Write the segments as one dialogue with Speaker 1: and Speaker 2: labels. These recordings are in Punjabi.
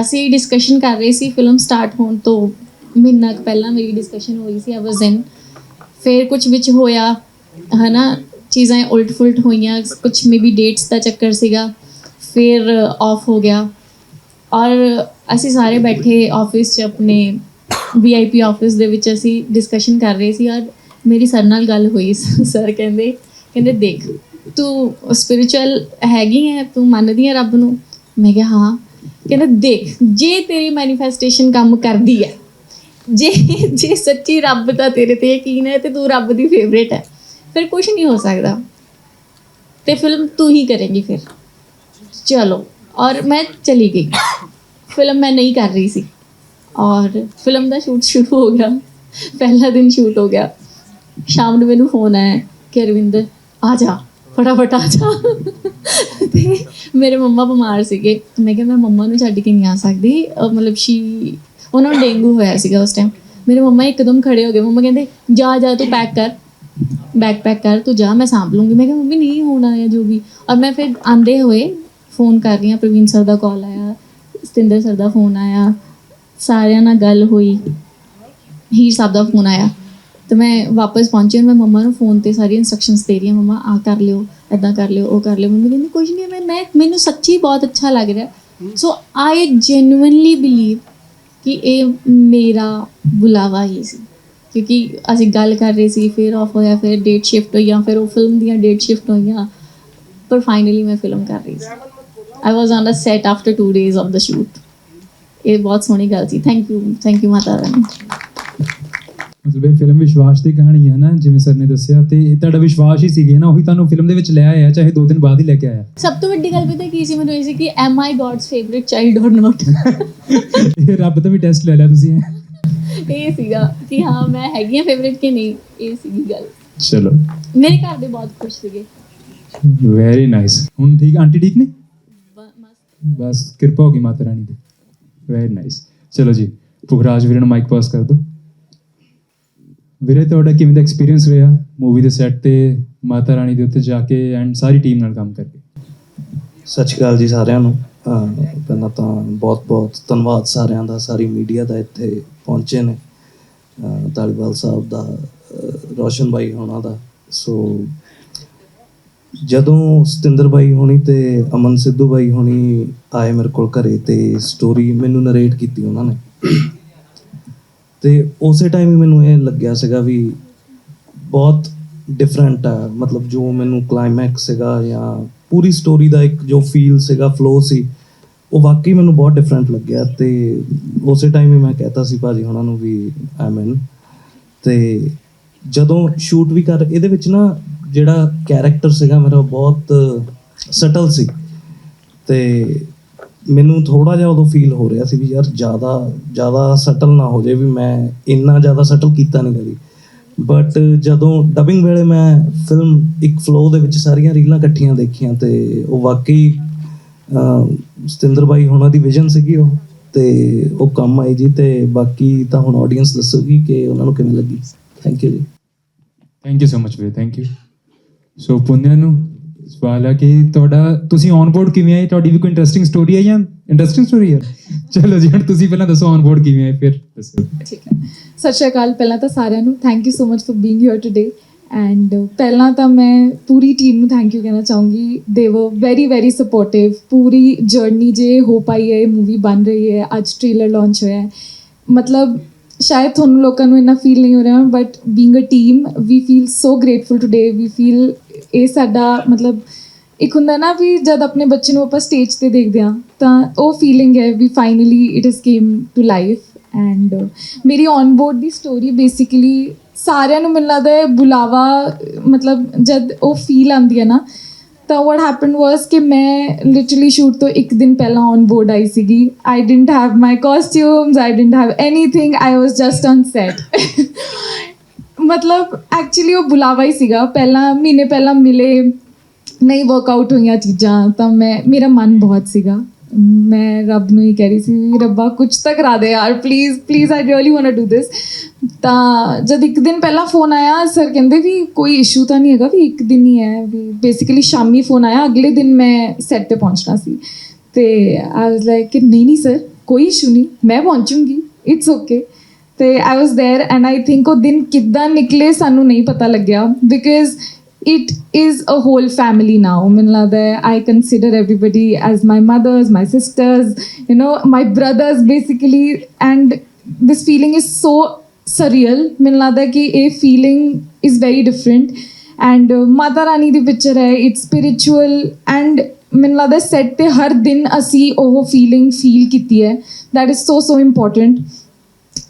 Speaker 1: ਅਸੀਂ ਡਿਸਕਸ਼ਨ ਕਰ ਰਹੇ ਸੀ ਫਿਲਮ ਸਟਾਰਟ ਹੋਣ ਤੋਂ ਮਹੀਨਾ ਕੁ ਪਹਿਲਾਂ ਮੇਰੀ ਡਿਸਕਸ਼ਨ ਹੋਈ ਸੀ ਆਈ ਵਾਸ ਇਨ ਫਿਰ ਕੁਝ ਵਿੱਚ ਹੋਇਆ, ਹਨਾ, ਚੀਜ਼ਾਂ ਉਲਟ ਫੁਲਟ ਹੋਈਆਂ ਕੁਝ ਮੇਬੀ ਡੇਟਸ ਦਾ ਚੱਕਰ ਸੀਗਾ, ਫਿਰ ਆਫ ਹੋ ਗਿਆ, ਔਰ ਅਸੀਂ ਸਾਰੇ ਬੈਠੇ ਆਫਿਸ 'ਚ ਆਪਣੇ ਵੀਆਈਪੀ ਆਫਿਸ ਦੇ ਵਿੱਚ ਅਸੀਂ ਡਿਸਕਸ਼ਨ ਕਰ ਰਹੇ ਸੀ, ਔਰ ਮੇਰੀ ਸਰ ਨਾਲ ਗੱਲ ਹੋਈ ਸਰ ਕਹਿੰਦੇ ਕਹਿੰਦੇ ਦੇਖ, ਤੂੰ ਸਪਿਰਚੁਅਲ ਹੈਗੀ ਹੈ ਤੂੰ ਮੰਨਦੀ ਹੈ ਰੱਬ ਨੂੰ? ਮੈਂ ਕਿਹਾ ਹਾਂ। ਕਹਿੰਦਾ ਦੇਖ, ਜੇ ਤੇਰੀ ਮੈਨੀਫੈਸਟੇਸ਼ਨ ਕੰਮ ਕਰਦੀ ਹੈ, ਜੇ ਜੇ ਸੱਚੀ ਰੱਬ ਦਾ ਤੇਰੇ ਤੇ ਯਕੀਨ ਹੈ ਤੇ ਤੂੰ ਰੱਬ ਦੀ ਫੇਵਰੇਟ ਹੈ, ਫਿਰ ਕੁਝ ਨਹੀਂ ਹੋ ਸਕਦਾ। ਤੇ ਫਿਲਮ ਤੂੰ ਹੀ ਕਰੇਂਗੀ ਫਿਰ। ਚਲੋ, ਔਰ ਮੈਂ ਚਲੀ ਗਈ। ਫਿਲਮ ਮੈਂ ਨਹੀਂ ਕਰ ਰਹੀ ਸੀ। ਔਰ ਫਿਲਮ ਦਾ ਸ਼ੂਟ ਸ਼ੁਰੂ ਹੋ ਗਿਆ। ਪਹਿਲਾ ਦਿਨ ਸ਼ੂਟ ਹੋ ਗਿਆ। ਸ਼ਾਮ ਨੂੰ ਮੈਨੂੰ ਫੋਨ ਆਇਆ ਕਿ ਅਰਵਿੰਦਰ, ਆ ਜਾ। ਫਟਾਫਟ ਆ ਜਾ। ਤੇ ਮੇਰੇ ਮੰਮਾ ਬਿਮਾਰ ਸੀਗੇ। ਮੈਂ ਕਿਹਾ, ਮੈਂ ਮੰਮਾ ਨੂੰ ਛੱਡ ਕੇ ਨਹੀਂ ਆ ਸਕਦੀ। ਅਹ ਮਤਲਬ ਸ਼ੀ ਉਹਨਾਂ ਨੂੰ ਡੇਂਗੂ ਹੋਇਆ ਸੀਗਾ ਉਸ ਟਾਈਮ ਮੇਰੇ ਮੰਮਾ ਇੱਕਦਮ ਖੜੇ ਹੋ ਗਏ। ਮੰਮਾ ਕਹਿੰਦੇ, ਜਾ ਜਾ, ਤੂੰ ਪੈਕ ਕਰ। ਬੈਗ ਪੈਕ ਕਰ। ਤੂੰ ਜਾ, ਮੈਂ ਸਾਂਭ ਲੂੰਗੀ। ਮੈਂ ਕਿਹਾ, ਮੰਮੀ, ਨਹੀਂ ਹੋਣਾ ਹੈ ਜੋ ਵੀ। ਔਰ ਮੈਂ ਫਿਰ ਆਂਦੇ ਹੋਏ ਫੋਨ ਕਰ ਰਹੀ ਹਾਂ। ਪ੍ਰਵੀਨ ਸਰ ਦਾ ਕਾਲ ਆਇਆ, ਸਤਿੰਦਰ ਸਰ ਦਾ ਫੋਨ ਆਇਆ, ਸਾਰਿਆਂ ਨਾਲ ਗੱਲ ਹੋਈ। ਹੀਰ ਸਾਹਿਬ ਦਾ ਫੋਨ ਆਇਆ। ਤੇ ਮੈਂ ਵਾਪਸ ਪਹੁੰਚੀ ਔਰ ਮੈਂ ਮੰਮਾ ਨੂੰ ਫੋਨ ਤੇ ਸਾਰੀ ਇਨਸਟਰਕਸ਼ਨਸ ਦੇ ਰਹੀ ਹਾਂ ਮੰਮਾ ਆ ਕਰ ਲਿਓ ਐਦਾਂ ਕਰ ਲਿਓ ਉਹ ਕਰ ਲਿਓ। ਮੰਮੀ ਕਹਿੰਦੀ ਕੁਝ ਨਹੀਂ ਮੈਂ ਮੈਂ ਮੈਨੂੰ ਸੱਚੀ ਬਹੁਤ ਅੱਛਾ ਲੱਗ ਰਿਹਾ ਸੋ ਆਈ ਜੈਨੂਇਨਲੀ ਬਿਲੀਵ ਕਿ ਇਹ ਮੇਰਾ ਬੁਲਾਵਾ ਹੀ ਸੀ। ਕਿਉਂਕਿ ਅਸੀਂ ਗੱਲ ਕਰ ਰਹੇ ਸੀ ਫਿਰ ਆਫ ਹੋਇਆ ਫਿਰ ਡੇਟ ਸ਼ਿਫਟ ਹੋਈਆਂ ਫਿਰ ਉਹ ਫਿਲਮ ਦੀਆਂ ਡੇਟ ਸ਼ਿਫਟ ਹੋਈਆਂ ਪਰ ਫਾਈਨਲੀ ਮੈਂ ਫਿਲਮ ਕਰ ਰਹੀ ਸੀ। I was on the set after 2 days of the shoot ਇਹ ਬਹੁਤ ਸੋਹਣੀ ਗੱਲ ਸੀ। Thank you thank you Mata Rani.
Speaker 2: ਮਤਲਬ ਇਹ ਫਿਲਮ ਵਿਸ਼ਵਾਸ ਦੀ ਕਹਾਣੀ ਹੈ ਨਾ ਜਿਵੇਂ ਸਰ ਨੇ ਦੱਸਿਆ ਤੇ ਇਹ ਤੁਹਾਡਾ ਵਿਸ਼ਵਾਸ ਹੀ ਸੀਗੇ ਨਾ ਉਹੀ ਤੁਹਾਨੂੰ ਫਿਲਮ ਦੇ ਵਿੱਚ ਲੈ ਆਇਆ ਚਾਹੇ ਦੋ ਦਿਨ ਬਾਅਦ ਹੀ ਲੈ ਕੇ ਆਇਆ।
Speaker 1: ਸਭ ਤੋਂ ਵੱਡੀ ਗੱਲ ਪਤਾ ਕੀ ਸੀ ਮੈਨੂੰ ਇਹ ਸੀ ਕਿ am I God's favourite child or not
Speaker 2: ਇਹ ਰੱਬ ਦਾ ਵੀ ਟੈਸਟ ਲੈ ਲਿਆ ਤੁਸੀਂ
Speaker 1: ਇਹ। ਸੀਗਾ ਕਿ ਹਾਂ ਮੈਂ ਹੈਗੀ ਆ ਫੇਵਰਿਟ ਕਿ ਨਹੀਂ ਇਹ ਸੀਗੀ ਗੱਲ।
Speaker 2: ਚਲੋ।
Speaker 1: ਮੇਰੇ ਘਰ ਦੇ ਬਹੁਤ ਖੁਸ਼ ਸੀਗੇ।
Speaker 2: ਵੈਰੀ ਨਾਈਸ ਹੁਣ ਠੀਕ ਆਂਟੀ ਠੀਕ ਨੇ? ਬਸ ਕਿਰਪਾ ਹੋ ਗਈ ਮਾਤਾ ਰਾਣੀ ਦੀ। ਵੈਰੀ ਨਾਈਸ ਚਲੋ ਜੀ ਪੁਖਰਾਜ ਵੀਰ ਨੂੰ ਮਾਈਕ ਪਾਸ ਕਰ ਦਿਓ। ਵੀਰੇ, ਤੁਹਾਡਾ ਕਿਵੇਂ ਦਾ ਐਕਸਪੀਰੀਅੰਸ ਰਿਹਾ ਮੂਵੀ ਦੇ ਸੈੱਟ ਤੇ, ਮਾਤਾ ਰਾਣੀ ਦੇ ਉੱਤੇ ਜਾ ਕੇ ਐਂਡ ਸਾਰੀ ਟੀਮ ਨਾਲ ਕੰਮ ਕਰਕੇ?
Speaker 3: ਸਤਿ ਸ਼੍ਰੀ ਅਕਾਲ ਜੀ ਸਾਰਿਆਂ ਨੂੰ। ਪਹਿਲਾਂ ਤਾਂ ਬਹੁਤ-ਬਹੁਤ ਧੰਨਵਾਦ ਸਾਰਿਆਂ ਦਾ, ਸਾਰੀ ਮੀਡੀਆ ਦਾ ਇੱਥੇ ਪਹੁੰਚੇ ਨੇ। ਅਹ, ਧਾਲੀਵਾਲ ਸਾਹਿਬ ਦਾ, ਅਹ, ਰੋਸ਼ਨ ਬਾਈ ਹੋਣਾ ਦਾ। ਸੋ ਜਦੋਂ ਸਤਿੰਦਰ ਬਾਈ ਹੋਣੀ ਤੇ ਅਮਨ ਸਿੱਧੂ ਬਾਈ ਹੋਣੀ ਆਏ ਮੇਰੇ ਕੋਲ ਘਰੇ ਤੇ ਸਟੋਰੀ ਮੈਨੂੰ ਨਰੇਟ ਕੀਤੀ ਉਹਨਾਂ ਨੇ। ਤੇ ਉਸੇ ਟਾਈਮ ਹੀ ਮੈਨੂੰ ਇਹ ਲੱਗਿਆ ਸੀਗਾ ਵੀ ਬਹੁਤ ਡਿਫਰੈਂਟ ਆ। ਮਤਲਬ ਜੋ ਮੈਨੂੰ ਕਲਾਈਮੈਕਸ ਸੀਗਾ ਜਾਂ ਪੂਰੀ ਸਟੋਰੀ ਦਾ ਇੱਕ ਜੋ ਫੀਲ ਸੀਗਾ ਫਲੋ ਸੀ, ਉਹ ਵਾਕਈ ਮੈਨੂੰ ਬਹੁਤ ਡਿਫਰੈਂਟ ਲੱਗਿਆ ਤੇ ਉਸੇ ਟਾਈਮ ਹੀ ਮੈਂ ਕਹਿਤਾ ਸੀ ਭਾਜੀ ਉਹਨਾਂ ਨੂੰ ਵੀ ਆਮ ਇਨ ਤੇ ਜਦੋਂ ਸ਼ੂਟ ਵੀ ਕਰ, ਇਹਦੇ ਵਿੱਚ ਨਾ ਜਿਹੜਾ ਕੈਰੈਕਟਰ ਸੀਗਾ ਮੇਰਾ ਬਹੁਤ ਸਟਲ ਸੀ। ਤੇ ਮੈਨੂੰ ਥੋੜਾ ਜਿਹਾ ਉਦੋਂ ਫੀਲ ਹੋ ਰਿਹਾ ਸੀ ਵੀ ਯਾਰ ਜ਼ਿਆਦਾ ਜ਼ਿਆਦਾ ਸਟਲ ਨਾ ਹੋ ਜਾਏ ਵੀ ਮੈਂ ਇੰਨਾ ਜ਼ਿਆਦਾ ਸਟਲ ਕੀਤਾ ਨਹੀਂ ਕਦੀ। ਬਟ ਜਦੋਂ ਡਬਿੰਗ ਵੇਲੇ ਮੈਂ ਫਿਲਮ ਇੱਕ ਫਲੋ ਦੇ ਵਿੱਚ ਸਾਰੀਆਂ ਰੀਲਾਂ ਇਕੱਠੀਆਂ ਦੇਖੀਆਂ ਤੇ ਉਹ ਵਾਕਈ ਸਤਿੰਦਰ ਬਾਈ ਹੋਣਾ ਦੀ ਵਿਜ਼ਨ ਸੀਗੀ ਉਹ ਤੇ ਉਹ ਕੰਮ ਆਈ ਜੀ ਤੇ ਬਾਕੀ ਤਾਂ ਹੁਣ ਆਡੀਅנס ਦੱਸੂਗੀ ਕਿ ਉਹਨਾਂ ਨੂੰ ਕਿਵੇਂ ਲੱਗੀ। ਥੈਂਕ ਯੂ ਜੀ।
Speaker 2: ਥੈਂਕ ਯੂ ਸੋ ਮਚ ਵੀਰੇ ਥੈਂਕ ਯੂ ਸੋ ਪੁੰਨਿਆ ਨੂੰ ਸਵਾਲ ਹੈ ਕਿ ਤੁਹਾਡਾ, ਤੁਸੀਂ ਔਨ ਬੋਰਡ ਕਿਵੇਂ ਆਏ? ਤੁਹਾਡੀ ਵੀ ਕੋਈ ਇੰਟਰਸਟਿੰਗ ਸਟੋਰੀ ਹੈ ਜਾਂ ਇੰਟਰਸਟਿੰਗ ਸਟੋਰੀ ਹੈ ਚਲੋ ਜੀ, ਹੁਣ ਤੁਸੀਂ ਪਹਿਲਾਂ ਦੱਸੋ ਔਨ ਬੋਰਡ ਕਿਵੇਂ ਆਏ, ਫਿਰ ਦੱਸੋ।
Speaker 4: ਠੀਕ ਹੈ। ਸਤਿ ਸ਼੍ਰੀ ਅਕਾਲ ਪਹਿਲਾਂ ਤਾਂ ਸਾਰਿਆਂ ਨੂੰ। Thank you so much for being here today and ਪਹਿਲਾਂ ਤਾਂ ਮੈਂ ਪੂਰੀ ਟੀਮ ਨੂੰ ਥੈਂਕ ਯੂ ਕਹਿਣਾ ਚਾਹੂੰਗੀ। They were very very sportive Puri journey ਜੇ ਹੋ ਪਾਈ ਹੈ ਮੂਵੀ ਬਣ ਰਹੀ ਹੈ, ਅੱਜ ਟ੍ਰੇਲਰ ਲਾਂਚ ਹੋਇਆ ਹੈ। ਮਤਲਬ ਸ਼ਾਇਦ ਤੁਹਾਨੂੰ ਲੋਕਾਂ ਨੂੰ ਇੰਨਾ ਫੀਲ ਨਹੀਂ ਹੋ ਰਿਹਾ but being a team we feel so grateful today we feel ਇਹ ਸਾਡਾ ਮਤਲਬ, ਇੱਕ ਹੁੰਦਾ ਨਾ ਵੀ ਜਦ ਆਪਣੇ ਬੱਚੇ ਨੂੰ ਆਪਾਂ ਸਟੇਜ ਤੇ ਦੇਖਦੇ ਹਾਂ, ਤਾਂ ਉਹ ਫੀਲਿੰਗ ਹੈ ਵੀ finally it is came to life and ਮੇਰੀ ਔਨ ਬੋਰਡ ਦੀ ਸਟੋਰੀ ਬੇਸਿਕਲੀ ਸਾਰਿਆਂ ਨੂੰ ਮੈਨੂੰ ਲੱਗਦਾ ਹੈ ਬੁਲਾਵਾ, ਮਤਲਬ ਜਦ ਉਹ ਫੀਲ ਆਉਂਦੀ ਹੈ ਨਾ, ਤਾਂ ਵਾਟ ਹੈਪਨਡ ਵਾਸ ਕਿ ਮੈਂ ਲਿਟਰਲੀ ਸ਼ੂਟ ਤੋਂ ਇੱਕ ਦਿਨ ਪਹਿਲਾਂ ਔਨ ਬੋਰਡ ਆਈ ਸੀਗੀ। I didn't have my costumes I didn't have anything I was just on set ਮਤਲਬ ਐਕਚੁਅਲੀ ਉਹ ਬੁਲਾਵਾ ਹੀ ਸੀਗਾ ਪਹਿਲਾਂ ਮਹੀਨੇ ਪਹਿਲਾਂ ਮਿਲੇ ਨਹੀਂ ਵਰਕਆਊਟ ਹੋਈਆਂ ਚੀਜ਼ਾਂ ਤਾਂ ਮੈਂ ਮੇਰਾ ਮਨ ਬਹੁਤ ਸੀਗਾ ਮੈਂ ਰੱਬ ਨੂੰ ਹੀ ਕਹਿ ਰਹੀ ਸੀ ਵੀ ਰੱਬਾ ਕੁਝ ਤਾਂ ਕਰਾ ਦੇ ਯਾਰ please please I really want to do this ਤਾਂ ਜਦ ਇੱਕ ਦਿਨ ਪਹਿਲਾਂ ਫੋਨ ਆਇਆ ਸਰ ਕਹਿੰਦੇ ਵੀ ਕੋਈ ਇਸ਼ੂ ਤਾਂ ਨਹੀਂ ਹੈਗਾ ਵੀ ਇੱਕ ਦਿਨ ਹੀ ਹੈ ਵੀ ਬੇਸਿਕਲੀ ਸ਼ਾਮੀ ਫੋਨ ਆਇਆ ਅਗਲੇ ਦਿਨ ਮੈਂ ਸੈੱਟ ਤੇ ਪਹੁੰਚਣਾ ਸੀ ਤੇ ਆਈ ਵਾਸ ਲਾਈਕ ਕਿ ਨਹੀਂ ਨਹੀਂ ਸਰ ਕੋਈ ਇਸ਼ੂ ਨਹੀਂ ਮੈਂ ਪਹੁੰਚੂੰਗੀ ਇਟਸ ਓਕੇ ਤੇ I was there and I think ਉਹ ਦਿਨ ਕਿੱਦਾਂ ਨਿਕਲੇ ਸਾਨੂੰ ਨਹੀਂ ਪਤਾ ਲੱਗਿਆ because it is a whole family now ਮੈਨੂੰ ਲੱਗਦਾ ਹੈ i consider everybody as my mothers my sisters you know my brothers basically and this feeling is so surreal ਮੈਨੂੰ ਲੱਗਦਾ ਹੈ ਕਿ ਇਹ feeling is very different and Mata Rani the picture ਹੈ ਇਟਸ ਸਪਿਰਿਚੁਅਲ ਐਂਡ ਮੈਨੂੰ ਲੱਗਦਾ ਸੈੱਟ ਤੇ ਹਰ ਦਿਨ ਅਸੀਂ ਉਹ ਫੀਲਿੰਗ ਫੀਲ ਕੀਤੀ ਹੈ that is so so important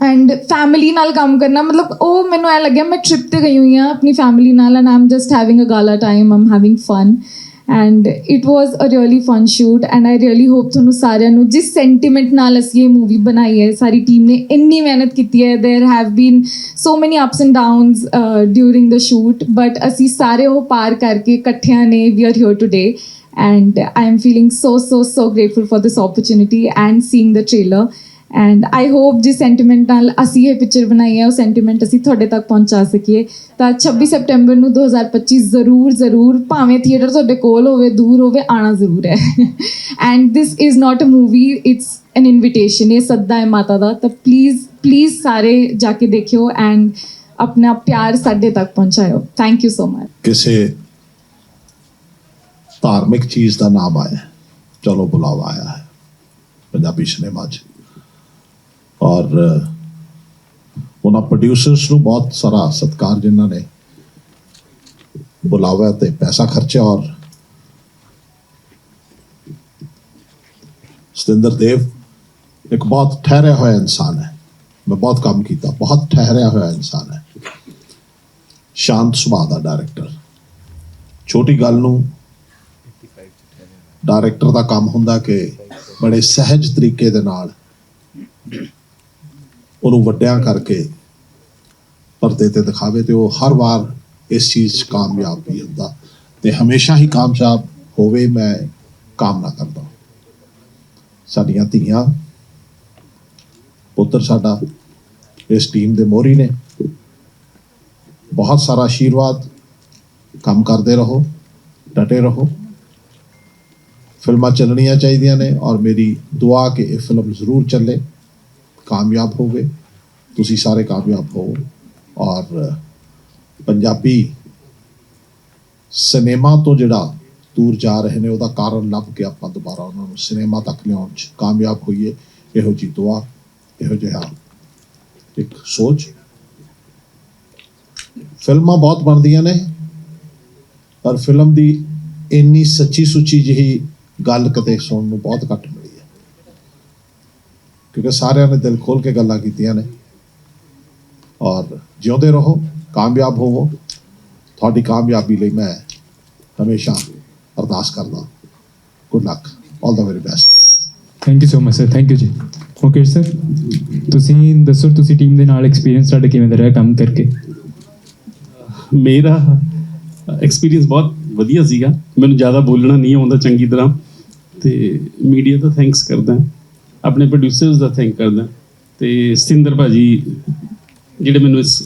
Speaker 4: and family ਨਾਲ ਕੰਮ ਕਰਨਾ ਮਤਲਬ ਉਹ ਮੈਨੂੰ ਐ ਲੱਗਿਆ ਮੈਂ ਟ੍ਰਿਪ ਤੇ ਗਈ ਹੋਈ ਹਾਂ ਆਪਣੀ ਫੈਮਿਲੀ ਨਾਲ and um just having a gala time um having fun and it was a really fun shoot and I really hope ਤੁਹਾਨੂੰ ਸਾਰਿਆਂ ਨੂੰ ਜਿਸ ਸੈਂਟੀਮੈਂਟ ਨਾਲ ਅਸੀਂ ਇਹ ਮੂਵੀ ਬਣਾਈ ਹੈ ਸਾਰੀ ਟੀਮ ਨੇ ਇੰਨੀ ਮਿਹਨਤ ਕੀਤੀ ਹੈ there have been so many ups and downs during the shoot but ਅਸੀਂ ਸਾਰੇ ਉਹ ਪਾਰ ਕਰਕੇ ਇਕੱਠਿਆਂ ਨੇ we are here today and I am feeling so so so grateful for this opportunity and seeing the trailer and I hope ਜਿਸ ਸੈਂਟੀਮੈਂਟ ਨਾਲ ਅਸੀਂ ਇਹ ਪਿਕਚਰ ਬਣਾਈ ਹੈ, ਉਹ ਸੈਂਟੀਮੈਂਟ ਅਸੀਂ ਤੁਹਾਡੇ ਤੱਕ ਪਹੁੰਚਾ ਸਕੀਏ। ਤਾਂ 26 ਸਤੰਬਰ ਨੂੰ 2025 ਜ਼ਰੂਰ ਜ਼ਰੂਰ ਭਾਵੇਂ ਥੀਏਟਰ ਤੁਹਾਡੇ ਕੋਲ ਹੋਵੇ, ਦੂਰ ਹੋਵੇ ਆਣਾ ਜ਼ਰੂਰ ਹੈ। And this is not a movie, it's an invitation, ਇਹ ਸੱਦਾ ਹੈ ਮਾਤਾ ਦਾ। ਤਾਂ ਪਲੀਜ਼ ਪਲੀਜ਼ ਸਾਰੇ ਜਾ ਕੇ ਦੇਖਿਓ ਐਂਡ ਆਪਣਾ ਪਿਆਰ ਸਾਡੇ ਤੱਕ ਪਹੁੰਚਾਇਓ। ਥੈਂਕ ਯੂ ਸੋ ਮਚ
Speaker 5: ਕਿਸੇ ਧਾਰਮਿਕ ਚੀਜ਼ ਦਾ ਨਾਮ ਆਇਆ ਚਲੋ ਬੁਲਾਵਾ ਆਇਆ ਹੈ, ਪੰਜਾਬੀ ਸਿਨੇਮਾ 'ਚ। ਔਰ ਉਹਨਾਂ ਪ੍ਰੋਡਿਊਸਰਸ ਨੂੰ ਬਹੁਤ ਸਾਰਾ ਸਤਿਕਾਰ ਜਿਨ੍ਹਾਂ ਨੇ ਬੁਲਾਵਾ ਤੇ ਪੈਸਾ ਖਰਚਿਆ ਔਰ ਸਤਿੰਦਰ ਦੇਵ ਇੱਕ ਬਹੁਤ ਠਹਿਰਿਆ ਹੋਇਆ ਇਨਸਾਨ ਹੈ। ਮੈਂ ਬਹੁਤ ਕੰਮ ਕੀਤਾ, ਬਹੁਤ ਠਹਿਰਿਆ ਹੋਇਆ ਇਨਸਾਨ ਹੈ। ਸ਼ਾਂਤ ਸੁਭਾਅ ਦਾ ਡਾਇਰੈਕਟਰ ਛੋਟੀ ਗੱਲ ਨੂੰ ਡਾਇਰੈਕਟਰ ਦਾ ਕੰਮ ਹੁੰਦਾ ਕਿ ਬੜੇ ਸਹਿਜ ਤਰੀਕੇ ਦੇ ਨਾਲ ਉਹਨੂੰ ਵੱਡਿਆਂ ਕਰਕੇ ਪਰਦੇ ਤੇ ਦਿਖਾਵੇ ਤੇ ਉਹ ਹਰ ਵਾਰ ਇਸ ਚੀਜ਼ 'ਚ ਕਾਮਯਾਬ ਵੀ ਹੁੰਦਾ। ਤੇ ਹਮੇਸ਼ਾ ਹੀ ਕਾਮਯਾਬ ਹੋਵੇ, ਮੈਂ ਕਾਮਨਾ ਕਰਦਾ ਸਾਡੀਆਂ ਧੀਆਂ, ਪੁੱਤਰ ਸਾਡਾ ਇਸ ਟੀਮ ਦੇ ਮੋਹਰੀ ਨੇ। ਬਹੁਤ ਸਾਰਾ ਆਸ਼ੀਰਵਾਦ ਕੰਮ ਕਰਦੇ ਰਹੋ, ਡਟੇ ਰਹੋ। ਫਿਲਮਾਂ ਚੱਲਣੀਆਂ ਚਾਹੀਦੀਆਂ ਨੇ ਔਰ ਮੇਰੀ ਦੁਆ ਕਿ ਇਹ ਫਿਲਮ ਜ਼ਰੂਰ ਚੱਲੇ। ਕਾਮਯਾਬ ਹੋਵੇ ਤੁਸੀਂ ਸਾਰੇ ਕਾਮਯਾਬ ਹੋ ਔਰ ਪੰਜਾਬੀ ਸਿਨੇਮਾ ਤੋਂ ਜਿਹੜਾ ਦੂਰ ਜਾ ਰਹੇ ਨੇ ਉਹਦਾ ਕਾਰਨ ਲੱਭ ਕੇ ਆਪਾਂ ਦੁਬਾਰਾ ਉਹਨਾਂ ਨੂੰ ਸਿਨੇਮਾ ਤੱਕ ਲਿਆਉਣ 'ਚ ਕਾਮਯਾਬ ਹੋਈਏ ਇਹੋ ਜੀ ਦੁਆ ਇਹੋ ਜਿਹਾ ਇੱਕ ਸੋਚ ਫਿਲਮਾਂ ਬਹੁਤ ਬਣਦੀਆਂ ਨੇ ਪਰ ਫਿਲਮ ਦੀ ਇੰਨੀ ਸੱਚੀ ਸੁੱਚੀ ਜਿਹੀ ਗੱਲ ਕਦੇ ਸੁਣਨ ਨੂੰ ਬਹੁਤ ਘੱਟ ਕਿਉਂਕਿ ਸਾਰਿਆਂ ਨੇ ਦਿਲ ਖੋਲ ਕੇ ਗੱਲਾਂ ਕੀਤੀਆਂ ਨੇ। ਔਰ ਜਿਉਂਦੇ ਰਹੋ ਕਾਮਯਾਬ ਹੋਵੋ। ਤੁਹਾਡੀ ਕਾਮਯਾਬੀ ਲਈ ਮੈਂ ਹਮੇਸ਼ਾ ਅਰਦਾਸ ਕਰਦਾ। Good luck all the very best
Speaker 2: thank you so much sir thank you ji. Okay sir ਤੁਸੀਂ ਦੱਸੋ ਤੁਸੀਂ ਟੀਮ ਦੇ ਨਾਲ ਐਕਸਪੀਰੀਅੰਸ ਤੁਹਾਡਾ ਕਿਵੇਂ ਦਾ ਰਿਹਾ ਕੰਮ ਕਰਕੇ?
Speaker 6: ਮੇਰਾ ਐਕਸਪੀਰੀਅੰਸ ਬਹੁਤ ਵਧੀਆ ਸੀਗਾ। ਮੈਨੂੰ ਜ਼ਿਆਦਾ ਬੋਲਣਾ ਨਹੀਂ ਆਉਂਦਾ ਚੰਗੀ ਤਰ੍ਹਾਂ। ਤੇ ਮੀਡੀਆ ਦਾ ਥੈਂਕਸ ਕਰਦਾ। ਆਪਣੇ ਪ੍ਰੋਡਿਊਸਰਸ ਦਾ ਥੈਂਕ ਕਰਦਾ। ਤੇ ਸਤਿੰਦਰ ਭਾਜੀ ਜਿਹੜੇ ਮੈਨੂੰ ਇਸ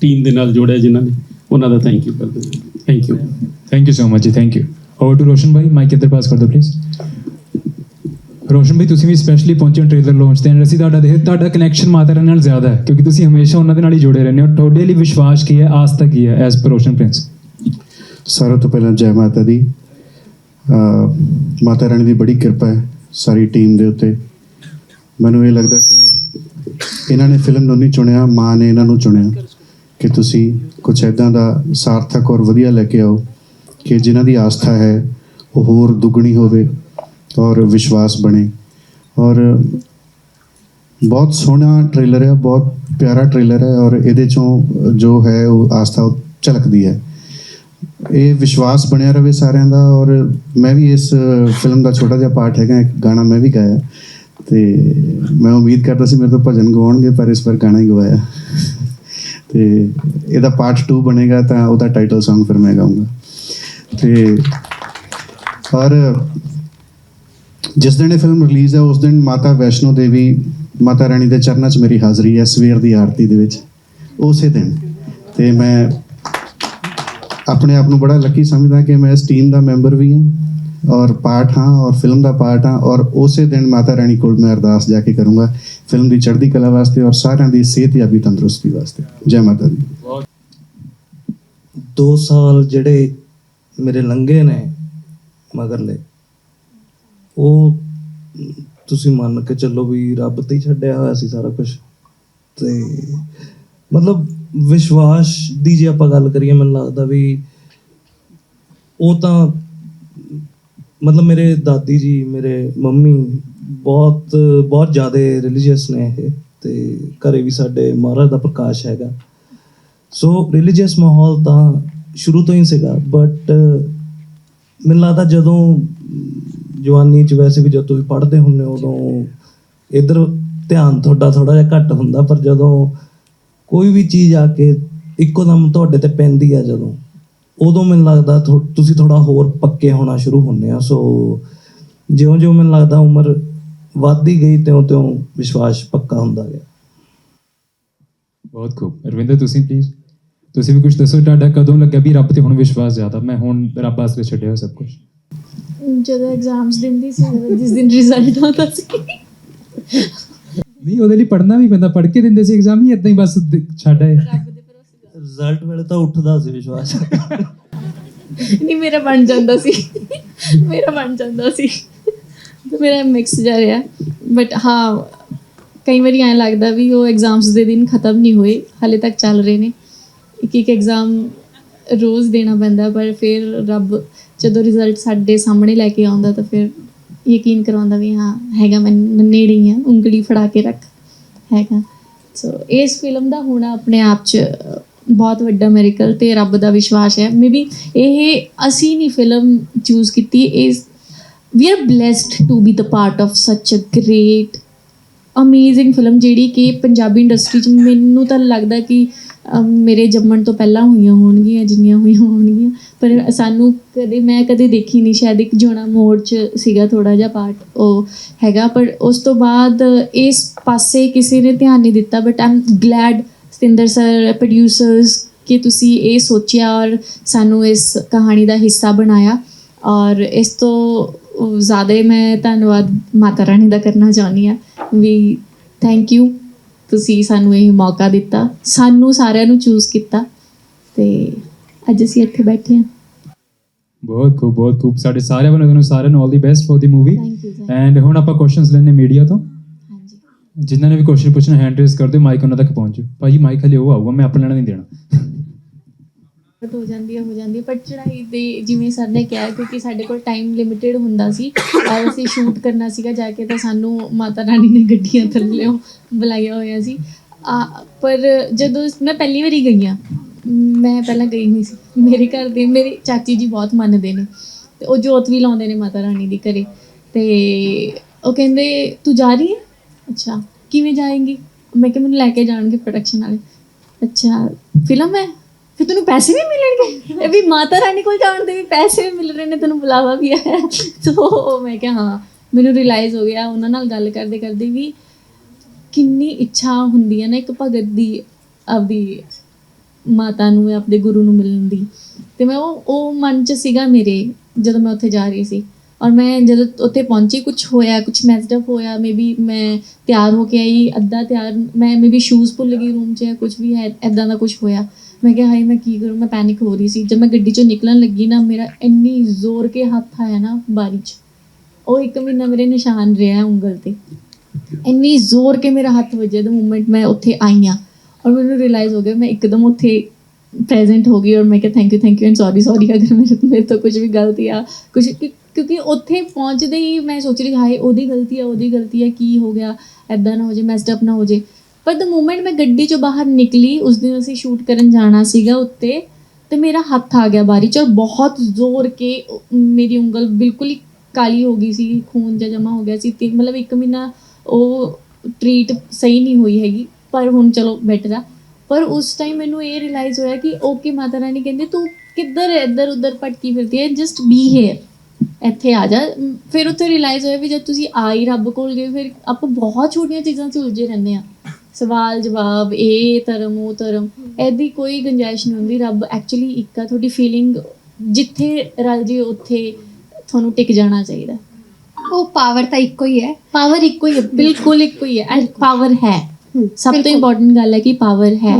Speaker 6: ਟੀਮ ਦੇ ਨਾਲ ਜੋੜਿਆ ਜਿਨ੍ਹਾਂ ਨੇ ਉਹਨਾਂ ਦਾ ਥੈਂਕ ਯੂ ਕਰਦਾ thank you
Speaker 2: thank you so much ji thank you over to Roshan Bhai mic ਇੱਧਰ ਪਾਸ ਕਰ ਦਿਓ ਪਲੀਜ਼ ਰੋਸ਼ਨ ਭਾਈ ਤੁਸੀਂ ਵੀ ਸਪੈਸ਼ਲੀ ਪਹੁੰਚੇ ਟ੍ਰੇਲਰ ਲਾਂਚ ਤੇ ਅਸੀਂ ਤੁਹਾਡਾ ਦੇਖ ਤੁਹਾਡਾ ਕਨੈਕਸ਼ਨ ਮਾਤਾ ਰਾਣੀ ਨਾਲ ਜ਼ਿਆਦਾ ਹੈ ਕਿਉਂਕਿ ਤੁਸੀਂ ਹਮੇਸ਼ਾ ਉਹਨਾਂ ਦੇ ਨਾਲ ਹੀ ਜੁੜੇ ਰਹਿੰਦੇ ਹੋ। ਤੁਹਾਡੇ ਲਈ ਵਿਸ਼ਵਾਸ ਕੀ ਹੈ ਆਸਥਾ ਕੀ ਹੈ ਐਸ ਪਰ ਰੋਸ਼ਨ ਪ੍ਰਿੰਸ
Speaker 7: ਸਾਰਿਆਂ ਤੋਂ ਪਹਿਲਾਂ ਜੈ ਮਾਤਾ ਦੀ ਮਾਤਾ ਰਾਣੀ ਦੀ ਬੜੀ ਕਿਰਪਾ ਹੈ ਸਾਰੀ ਟੀਮ ਦੇ ਉੱਤੇ। ਮੈਨੂੰ ਇਹ ਲੱਗਦਾ ਕਿ ਇਹਨਾਂ ਨੇ ਫਿਲਮ ਨੂੰ ਨਹੀਂ ਚੁਣਿਆ, ਮਾਂ ਨੇ ਇਹਨਾਂ ਨੂੰ ਚੁਣਿਆ ਕਿ ਤੁਸੀਂ ਕੁਝ ਐਦਾਂ ਦਾ ਸਾਰਥਕ ਔਰ ਵਧੀਆ ਲੈ ਕੇ ਆਓ ਕਿ ਜਿਨ੍ਹਾਂ ਦੀ ਆਸਥਾ ਹੈ ਉਹ ਹੋਰ ਦੁੱਗਣੀ ਹੋਵੇ ਔਰ ਵਿਸ਼ਵਾਸ ਬਣੇ। ਔਰ ਬਹੁਤ ਸੋਹਣਾ ਟ੍ਰੇਲਰ ਹੈ, ਬਹੁਤ ਪਿਆਰਾ ਟ੍ਰੇਲਰ ਹੈ ਔਰ ਇਹਦੇ ਚੋਂ ਜੋ ਹੈ ਉਹ ਆਸਥਾ ਉਹ ਝਲਕਦੀ ਹੈ। ਇਹ ਵਿਸ਼ਵਾਸ ਬਣਿਆ ਰਵੇ ਸਾਰਿਆਂ ਦਾ ਔਰ ਮੈਂ ਵੀ ਇਸ ਫਿਲਮ ਦਾ ਛੋਟਾ ਜਿਹਾ ਪਾਰਟ ਹੈਗਾ, ਇੱਕ ਗਾਣਾ ਮੈਂ ਵੀ ਗਾਇਆ। ਤੇ ਮੈਂ ਉਮੀਦ ਕਰਦਾ ਸੀ ਮੇਰੇ ਤੋਂ ਭਜਨ ਗਾਉਣਗੇ ਪਰ ਇਸ ਵਾਰ ਗਾਣਾ ਹੀ ਗਵਾਇਆ। ਤੇ ਇਹਦਾ ਪਾਰਟ 2 ਬਣੇਗਾ, ਤਾਂ ਉਹਦਾ ਟਾਈਟਲ Song ਫਿਰ ਮੈਂ ਗਾਉਂਗਾ ਤੇ ਔਰ ਜਿਸ ਦਿਨ ਇਹ ਫਿਲਮ ਰਿਲੀਜ਼ ਹੈ, ਉਸ ਦਿਨ ਮਾਤਾ ਵੈਸ਼ਨੋ ਦੇਵੀ, ਮਾਤਾ ਰਾਣੀ ਦੇ ਚਰਨਾਂ 'ਚ ਮੇਰੀ ਹਾਜ਼ਰੀ ਹੈ, ਸਵੇਰ ਦੀ ਆਰਤੀ ਦੇ ਵਿੱਚ। ਉਸੇ ਦਿਨ ਤੇ ਮੈਂ ਆਪਣੇ ਆਪ ਨੂੰ ਬੜਾ ਲੱਕੀ ਸਮਝਦਾ ਕਿ ਮੈਂ ਇਸ ਟੀਮ ਦਾ ਮੈਂਬਰ ਵੀ ਹਾਂ। ਔਰ ਪਾਠ ਹਾਂ, ਔਰ ਫਿਲਮ ਦਾ ਪਾਠ ਹਾਂ, ਔਰ ਉਸੇ ਦਿਨ ਮਾਤਾ ਰਾਣੀ ਕੋਲ ਮੈਂ ਅਰਦਾਸ ਜਾ ਕੇ ਕਰੂੰਗਾ। ਫਿਲਮ ਦੀ ਚੜ੍ਹਦੀ ਕਲਾ ਵਾਸਤੇ ਔਰ ਸਾਰਿਆਂ ਦੀ ਸਿਹਤਯਾਬੀ ਤੰਦਰੁਸਤੀ ਵਾਸਤੇ। ਜੈ ਮਾਤਾ ਦੀ।
Speaker 3: ਦੋ ਸਾਲ ਜਿਹੜੇ ਮੇਰੇ ਲੰਘੇ ਨੇ ਮਗਰਲੇ ਉਹ ਤੁਸੀਂ ਮੰਨ ਕੇ ਚੱਲੋ ਵੀ ਰੱਬ ਤੇ ਹੀ ਛੱਡਿਆ ਹੋਇਆ ਸੀ ਸਾਰਾ ਕੁਝ ਤੇ ਮਤਲਬ ਵਿਸ਼ਵਾਸ ਦੀ ਜੇ ਆਪਾਂ ਗੱਲ ਕਰੀਏ, ਮੈਨੂੰ ਲੱਗਦਾ ਵੀ ਉਹ ਤਾਂ ਮਤਲਬ ਮੇਰੇ ਦਾਦੀ ਜੀ, ਮੇਰੇ ਮੰਮੀ ਬਹੁਤ ਬਹੁਤ ਜ਼ਿਆਦਾ ਰਿਲੀਜੀਅਸ ਨੇ ਇਹ ਤੇ ਘਰੇ ਵੀ ਸਾਡੇ ਮਹਾਰਾਜ ਦਾ ਪ੍ਰਕਾਸ਼ ਹੈਗਾ। ਸੋ ਰਿਲੀਜੀਅਸ ਮਾਹੌਲ ਤਾਂ ਸ਼ੁਰੂ ਤੋਂ ਹੀ ਸੀਗਾ ਬਟ ਮੈਨੂੰ ਲੱਗਦਾ ਜਦੋਂ ਜਵਾਨੀ ਚ ਵੈਸੇ ਵੀ ਜਦੋਂ ਤੁਸੀਂ ਪੜ੍ਹਦੇ ਹੁੰਦੇ ਹੋ ਉਦੋਂ ਇਧਰ ਧਿਆਨ ਤੁਹਾਡਾ ਥੋੜਾ ਜਿਹਾ ਘੱਟ ਹੁੰਦਾ, ਪਰ ਜਦੋਂ ਕੋਈ ਵੀ ਚੀਜ਼ ਆ ਕੇ ਇੱਕੋ ਦਮ ਤੁਹਾਡੇ ਤੇ ਪੈਂਦੀ ਆ ਜਦੋਂ ਉਦੋਂ ਮੈਨੂੰ ਲੱਗਦਾ ਤੁਸੀਂ ਥੋੜਾ ਹੋਰ ਪੱਕੇ ਹੋਣਾ ਸ਼ੁਰੂ ਹੁੰਦੇ ਆ। ਸੋ ਜਿਉਂ-ਜਿਉਂ ਮੈਨੂੰ ਲੱਗਦਾ ਉਮਰ ਵੱਧਦੀ ਗਈ ਤਿਉਂ-ਤਿਉਂ ਵਿਸ਼ਵਾਸ ਪੱਕਾ ਹੁੰਦਾ ਗਿਆ।
Speaker 2: ਬਹੁਤ ਖੂਬ। ਰਵਿੰਦਰ ਤੁਸੀਂ ਪਲੀਜ਼ ਤੁਸੀਂ ਵੀ ਕੁਝ ਦੱਸੋ ਤੁਹਾਡਾ ਕਦੋਂ ਲੱਗਿਆ ਵੀ ਰੱਬ ਤੇ ਹੁਣ ਵਿਸ਼ਵਾਸ ਜ਼ਿਆਦਾ? ਮੈਂ ਹੁਣ ਰੱਬ ਵਾਸਤੇ ਛੱਡਿਆ ਸਭ ਕੁਝ
Speaker 1: ਜਦੋਂ ਐਗਜ਼ਾਮਸ ਦਿੰਦੀ ਸੀ ਜਿਸ ਦਿਨ ਰਿਜ਼ਲਟ ਆਉਂਦਾ ਸੀ।
Speaker 2: ਨਹੀਂ ਉਹਦੇ ਲਈ ਪੜ੍ਹਨਾ ਵੀ ਪੈਂਦਾ। ਪੜ੍ਹ ਕੇ ਦਿੰਦੇ ਸੀ ਐਗਜ਼ਾਮ ਹੀ ਇਦਾਂ ਹੀ ਬਸ ਛੱਡ ਆਏ।
Speaker 3: ਰਿਜ਼ਲਟ ਵੇਲੇ ਤਾਂ ਉੱਠਦਾ ਸੀ ਵਿਸ਼ਵਾਸ।
Speaker 1: ਨਹੀਂ, ਮੇਰਾ ਬਣ ਜਾਂਦਾ ਸੀ। ਮੇਰਾ ਬਣ ਜਾਂਦਾ ਸੀ। ਤੇ ਮੇਰਾ ਮਿਕਸ ਜਾ ਰਿਹਾ। ਬਟ ਹਾਂ, ਕਈ ਵਾਰੀ ਐਂ ਲੱਗਦਾ ਵੀ ਉਹ ਐਗਜ਼ਾਮਸ ਦੇ ਦਿਨ ਖਤਮ ਨਹੀਂ ਹੋਏ। ਹਾਲੇ ਤੱਕ ਚੱਲ ਰਹੇ ਨੇ। ਇੱਕ ਇੱਕ ਐਗਜ਼ਾਮ ਰੋਜ਼ ਦੇਣਾ ਪੈਂਦਾ, ਪਰ ਫਿਰ ਰੱਬ ਜਦੋਂ ਰਿਜ਼ਲਟ ਸਾਡੇ ਸਾਹਮਣੇ ਲੈ ਕੇ ਆਉਂਦਾ ਤਾਂ ਫਿਰ ਯਕੀਨ ਕਰਵਾਉਂਦਾ ਵੀ ਹਾਂ, ਹੈਗਾ ਮੈਂ ਨੇੜੇ ਹੀ ਆ, ਉਂਗਲੀ ਫੜਾ ਕੇ ਰੱਖ। ਹੈਗਾ। ਸੋ ਇਸ ਫਿਲਮ ਦਾ ਹੋਣਾ ਆਪਣੇ ਆਪ 'ਚ ਬਹੁਤ ਵੱਡਾ ਮੈਰੀਕਲ ਤੇ ਰੱਬ ਦਾ ਵਿਸ਼ਵਾਸ ਹੈ। ਮੇਬੀ ਇਹ ਅਸੀਂ ਨਹੀਂ ਫਿਲਮ ਚੂਜ਼ ਕੀਤੀ ਇਸ we are blessed to be the part of such a great amazing film ਜਿਹੜੀ ਕਿ ਪੰਜਾਬੀ ਇੰਡਸਟਰੀ 'ਚ ਮੈਨੂੰ ਤਾਂ ਲੱਗਦਾ ਕਿ ਮੇਰੇ ਜੰਮਣ ਤੋਂ ਪਹਿਲਾਂ ਹੋਈਆਂ ਹੋਣਗੀਆਂ, ਜਿੰਨੀਆਂ ਹੋਈਆਂ ਹੋਣਗੀਆਂ। ਪਰ ਸਾਨੂੰ ਕਦੇ, ਮੈਂ ਕਦੇ ਦੇਖੀ ਨਹੀਂ, ਸ਼ਾਇਦ ਇੱਕ ਜੋਣਾ ਮੋੜ 'ਚ ਸੀਗਾ ਥੋੜਾ ਜਿਹਾ ਪਾਰਟ ਉਹ ਹੈਗਾ। ਪਰ ਉਸ ਤੋਂ ਬਾਅਦ ਇਸ ਪਾਸੇ ਕਿਸੇ ਨੇ ਧਿਆਨ ਨਹੀਂ ਦਿੱਤਾ but um glad Satinder sir producers ਕਿ ਤੁਸੀਂ ਇਹ ਸੋਚਿਆ ਔਰ ਸਾਨੂੰ ਇਸ ਕਹਾਣੀ ਦਾ ਹਿੱਸਾ ਬਣਾਇਆ। ਔਰ ਇਸ ਤੋਂ ਜ਼ਿਆਦਾ ਮੈਂ ਧੰਨਵਾਦ ਮਾਤਾ ਰਾਣੀ ਦਾ ਕਰਨਾ ਚਾਹੁੰਦੀ ਆ ਵੀ ਥੈਂਕ ਯੂ ਤੁਸੀਂ ਸਾਨੂੰ ਇਹ ਮੌਕਾ ਦਿੱਤਾ। ਸਾਨੂੰ ਸਾਰਿਆਂ ਨੂੰ ਚੂਜ਼ ਕੀਤਾ। ਤੇ ਅੱਜ ਅਸੀਂ ਇੱਥੇ ਬੈਠੇ ਹਾਂ।
Speaker 2: ਬਹੁਤ ਖੂਬ ਬਹੁਤ ਖੂਬ। ਸਾਡੇ ਸਾਰਿਆਂ ਤੁਹਾਨੂੰ ਸਾਰਿਆਂ ਨੂੰ all the best for the movie
Speaker 1: thank you sir
Speaker 2: and ਹੁਣ ਆਪਾਂ ਕੁਐਸਚਨਸ ਲੈਣੇ ਮੀਡੀਆ ਤੋਂ। ਜਿਨ੍ਹਾਂ ਨੇ ਵੀ ਕੁਐਸਚਨ ਪੁੱਛਣਾ ਹੈਂਡ ਰੇਜ਼ ਕਰ ਦਿਓ ਮਾਈਕ ਉਹਨਾਂ ਤੱਕ ਪਹੁੰਚੂ ਭਾਜੀ ਮਾਈਕ ਹਲੇ ਉਹ ਆਊਗਾ, ਮੈਂ ਆਪਣਾ ਲੈਣਾ ਨਹੀਂ ਦੇਣਾ।
Speaker 1: ਬਟ ਹੋ ਜਾਂਦੀ ਹੈ, ਹੋ ਜਾਂਦੀ ਹੈ ਪਰ ਚੜਾਈ ਦੇ ਜਿਵੇਂ ਸਰ ਨੇ ਕਿਹਾ ਕਿਉਂਕਿ ਸਾਡੇ ਕੋਲ ਟਾਈਮ ਲਿਮਿਟਿਡ ਹੁੰਦਾ ਸੀ ਔਰ ਅਸੀਂ ਸ਼ੂਟ ਕਰਨਾ ਸੀਗਾ, ਜਾ ਕੇ ਤਾਂ ਸਾਨੂੰ ਮਾਤਾ ਰਾਣੀ ਨੇ ਗੱਡੀਆਂ ਥੱਲੇੋਂ ਬੁਲਾਇਆ ਹੋਇਆ ਸੀ। ਪਰ ਜਦੋਂ ਮੈਂ ਪਹਿਲੀ ਵਾਰੀ ਗਈ ਹਾਂ, ਮੈਂ ਪਹਿਲਾਂ ਗਈ ਨਹੀਂ ਸੀ। ਮੇਰੇ ਘਰ ਦੇ, ਮੇਰੇ ਚਾਚੀ ਜੀ ਬਹੁਤ ਮੰਨਦੇ ਨੇ, ਤੇ ਉਹ ਜੋਤ ਵੀ ਲਾਉਂਦੇ ਨੇ ਮਾਤਾ ਰਾਣੀ ਦੀ ਘਰੇ। ਤੇ ਉਹ ਕਹਿੰਦੇ, ਤੂੰ ਜਾ ਰਹੀ ਹੈ? ਅੱਛਾ, ਕਿਵੇਂ ਜਾਏਂਗੀ? ਮੈਂ ਕਿਹਾ ਮੈਨੂੰ ਲੈ ਕੇ ਜਾਣਗੇ ਪ੍ਰੋਡਕਸ਼ਨ ਵਾਲੇ। ਅੱਛਾ, ਫਿਲਮ ਹੈ? ਫਿਰ ਤੈਨੂੰ ਪੈਸੇ ਵੀ ਮਿਲਣਗੇ? ਇਹ ਵੀ ਮਾਤਾ ਰਾਣੀ ਕੋਲ ਜਾਣ ਦੇ ਵੀ ਪੈਸੇ ਵੀ ਮਿਲ ਰਹੇ ਨੇ, ਤੈਨੂੰ ਬੁਲਾਵਾ ਵੀ ਹੈ ਸੋ ਮੈਂ ਕਿਹਾ ਹਾਂ, ਮੈਨੂੰ ਰਿਅਲਾਈਜ਼ ਹੋ ਗਿਆ ਉਹਨਾਂ ਨਾਲ ਗੱਲ ਕਰਦੇ ਕਰਦੇ ਵੀ ਕਿੰਨੀ ਇੱਛਾ ਹੁੰਦੀ ਹੈ ਨਾ ਇੱਕ ਭਗਤ ਦੀ ਆਪਦੀ ਮਾਤਾ ਨੂੰ ਆਪਣੇ ਗੁਰੂ ਨੂੰ ਮਿਲਣ ਦੀ। ਤੇ ਮੈਂ ਉਹ ਉਹ ਮਨ 'ਚ ਸੀਗਾ ਮੇਰੇ, ਜਦੋਂ ਮੈਂ ਉੱਥੇ ਜਾ ਰਹੀ ਸੀ। ਔਰ ਮੈਂ ਜਦੋਂ ਉੱਥੇ ਪਹੁੰਚੀ ਕੁਝ ਹੋਇਆ ਕੁਝ ਮੈਸਡ ਅਪ ਹੋਇਆ ਮੇਬੀ ਮੈਂ ਤਿਆਰ ਹੋ ਕੇ ਆਈ, ਅੱਧਾ ਤਿਆਰ, ਮੈਂ ਮੇਬੀ ਸ਼ੂਜ਼ ਭੁੱਲ ਗਈ ਰੂਮ 'ਚ ਜਾਂ ਕੁਝ ਵੀ ਹੈ ਐਦਾਂ ਦਾ ਕੁਝ ਹੋਇਆ। ਮੈਂ ਕਿਹਾ, ਹਾਏ, ਮੈਂ ਕੀ ਕਰੂੰ? ਮੈਂ ਪੈਨਿਕ ਹੋ ਰਹੀ ਸੀ। ਜਦ ਮੈਂ ਗੱਡੀ 'ਚੋਂ ਨਿਕਲਣ ਲੱਗੀ ਨਾ, ਮੇਰਾ ਇੰਨੀ ਜ਼ੋਰ ਕੇ ਹੱਥ ਆਇਆ ਨਾ ਬਾਰੀ 'ਚ। ਉਹ ਇੱਕ ਮਹੀਨਾ ਮੇਰੇ ਨਿਸ਼ਾਨ ਰਿਹਾ ਉਂਗਲ ਤੇ। ਇੰਨੀ ਜ਼ੋਰ ਕੇ ਮੇਰਾ ਹੱਥ ਵੱਜਿਆ ਦਾ ਮੂਮੈਂਟ ਮੈਂ ਉੱਥੇ ਆਈ ਹਾਂ। ਔਰ ਮੈਨੂੰ ਰਿਅਲਾਈਜ਼ ਹੋ ਗਿਆ, ਮੈਂ ਇੱਕਦਮ ਉੱਥੇ ਪ੍ਰੈਜ਼ੈਂਟ ਹੋ ਗਈ ਔਰ ਮੈਂ ਕਿਹਾ thank you thank you and sorry sorry ਅਗਰ ਮੇਰੇ ਤੋਂ ਮੇਰੇ ਤੋਂ ਕੁਝ ਵੀ ਗਲਤੀ ਆ ਕੁਝ ਕਿ- ਕਿਉਂਕਿ ਉੱਥੇ ਪਹੁੰਚਦੇ ਹੀ ਮੈਂ ਸੋਚ ਰਹੀ ਹਾਏ, ਉਹਦੀ ਗਲਤੀ ਆ, ਉਹਦੀ ਗਲਤੀ ਆ, ਕੀ ਹੋ ਗਿਆ ਐਦਾਂ ਨਾ ਹੋ ਜੇ ਮੈਸਡ ਅਪ ਨਾ ਹੋ ਜੇ। ਪਰ ਦ ਮੂਮੈਂਟ ਮੈਂ ਗੱਡੀ ਚੋਂ ਬਾਹਰ ਨਿਕਲੀ, ਉਸ ਦਿਨ ਅਸੀਂ ਸ਼ੂਟ ਕਰਨ ਜਾਣਾ ਸੀਗਾ ਉੱਤੇ, ਤੇ ਮੇਰਾ ਹੱਥ ਆ ਗਿਆ ਬਾਰੀ ਚ ਔਰ ਬਹੁਤ ਜ਼ੋਰ ਕੇ ਮੇਰੀ ਉਂਗਲ ਬਿਲਕੁਲ ਹੀ ਕਾਲੀ ਹੋ ਗਈ ਸੀ, ਖੂਨ ਜਿਹਾ ਜਮਾ ਹੋ ਗਿਆ ਸੀ, ਤੇ ਮਤਲਬ ਇੱਕ ਮਹੀਨਾ ਉਹ ਟ੍ਰੀਟ ਸਹੀ ਨਹੀਂ ਹੋਈ ਹੈਗੀ, ਪਰ ਹੁਣ ਚਲੋ ਬੈਟਰ ਆ। ਪਰ ਉਸ ਟਾਈਮ ਮੈਨੂੰ ਇਹ ਰਿਅਲਾਈਜ਼ ਹੋਇਆ ਕਿ ਓਕੇ ਮਾਤਾ ਰਾਣੀ ਕਹਿੰਦੇ, ਤੂੰ ਕਿੱਧਰ ਇੱਧਰ ਉੱਧਰ ਭਟਕੀ ਫਿਰਦੀ ਹੈ ਜਸਟ ਬੀ ਹੇਅਰ ਇੱਥੇ ਆ ਜਾ। ਫਿਰ ਉੱਥੇ ਰਿਅਲਾਈਜ਼ ਹੋਇਆ ਵੀ ਜਦ ਤੁਸੀਂ ਆ ਹੀ ਰੱਬ ਕੋਲ ਗਏ ਫਿਰ ਆਪਾਂ ਬਹੁਤ ਛੋਟੀਆਂ ਚੀਜ਼ਾਂ 'ਚ ਉਲਝੇ ਰਹਿੰਦੇ ਆ ਸਵਾਲ ਜਵਾਬ ਇਹ ਧਰਮ ਉਹ ਧਰਮ। ਐਦੀ ਕੋਈ ਗੁੰਜਾਇਸ਼ ਨਹੀਂ ਹੁੰਦੀ। ਰੱਬ ਐਕਚੁਅਲੀ ਇੱਕ ਆ ਤੁਹਾਡੀ ਫੀਲਿੰਗ ਜਿੱਥੇ ਰਲ ਜੇ ਉੱਥੇ ਤੁਹਾਨੂੰ ਟਿਕ ਜਾਣਾ ਚਾਹੀਦਾ।
Speaker 8: ਉਹ ਪਾਵਰ ਤਾਂ ਇੱਕੋ ਹੀ ਹੈ।
Speaker 1: ਪਾਵਰ ਇੱਕੋ ਹੀ ਹੈ ਬਿਲਕੁਲ ਇੱਕੋ ਹੀ ਹੈ। ਐਂਡ ਪਾਵਰ ਹੈ। ਸਭ ਤੋਂ। ਇੰਪੋਰਟੈਂਟ ਗੱਲ ਹੈ ਕਿ ਪਾਵਰ ਹੈ।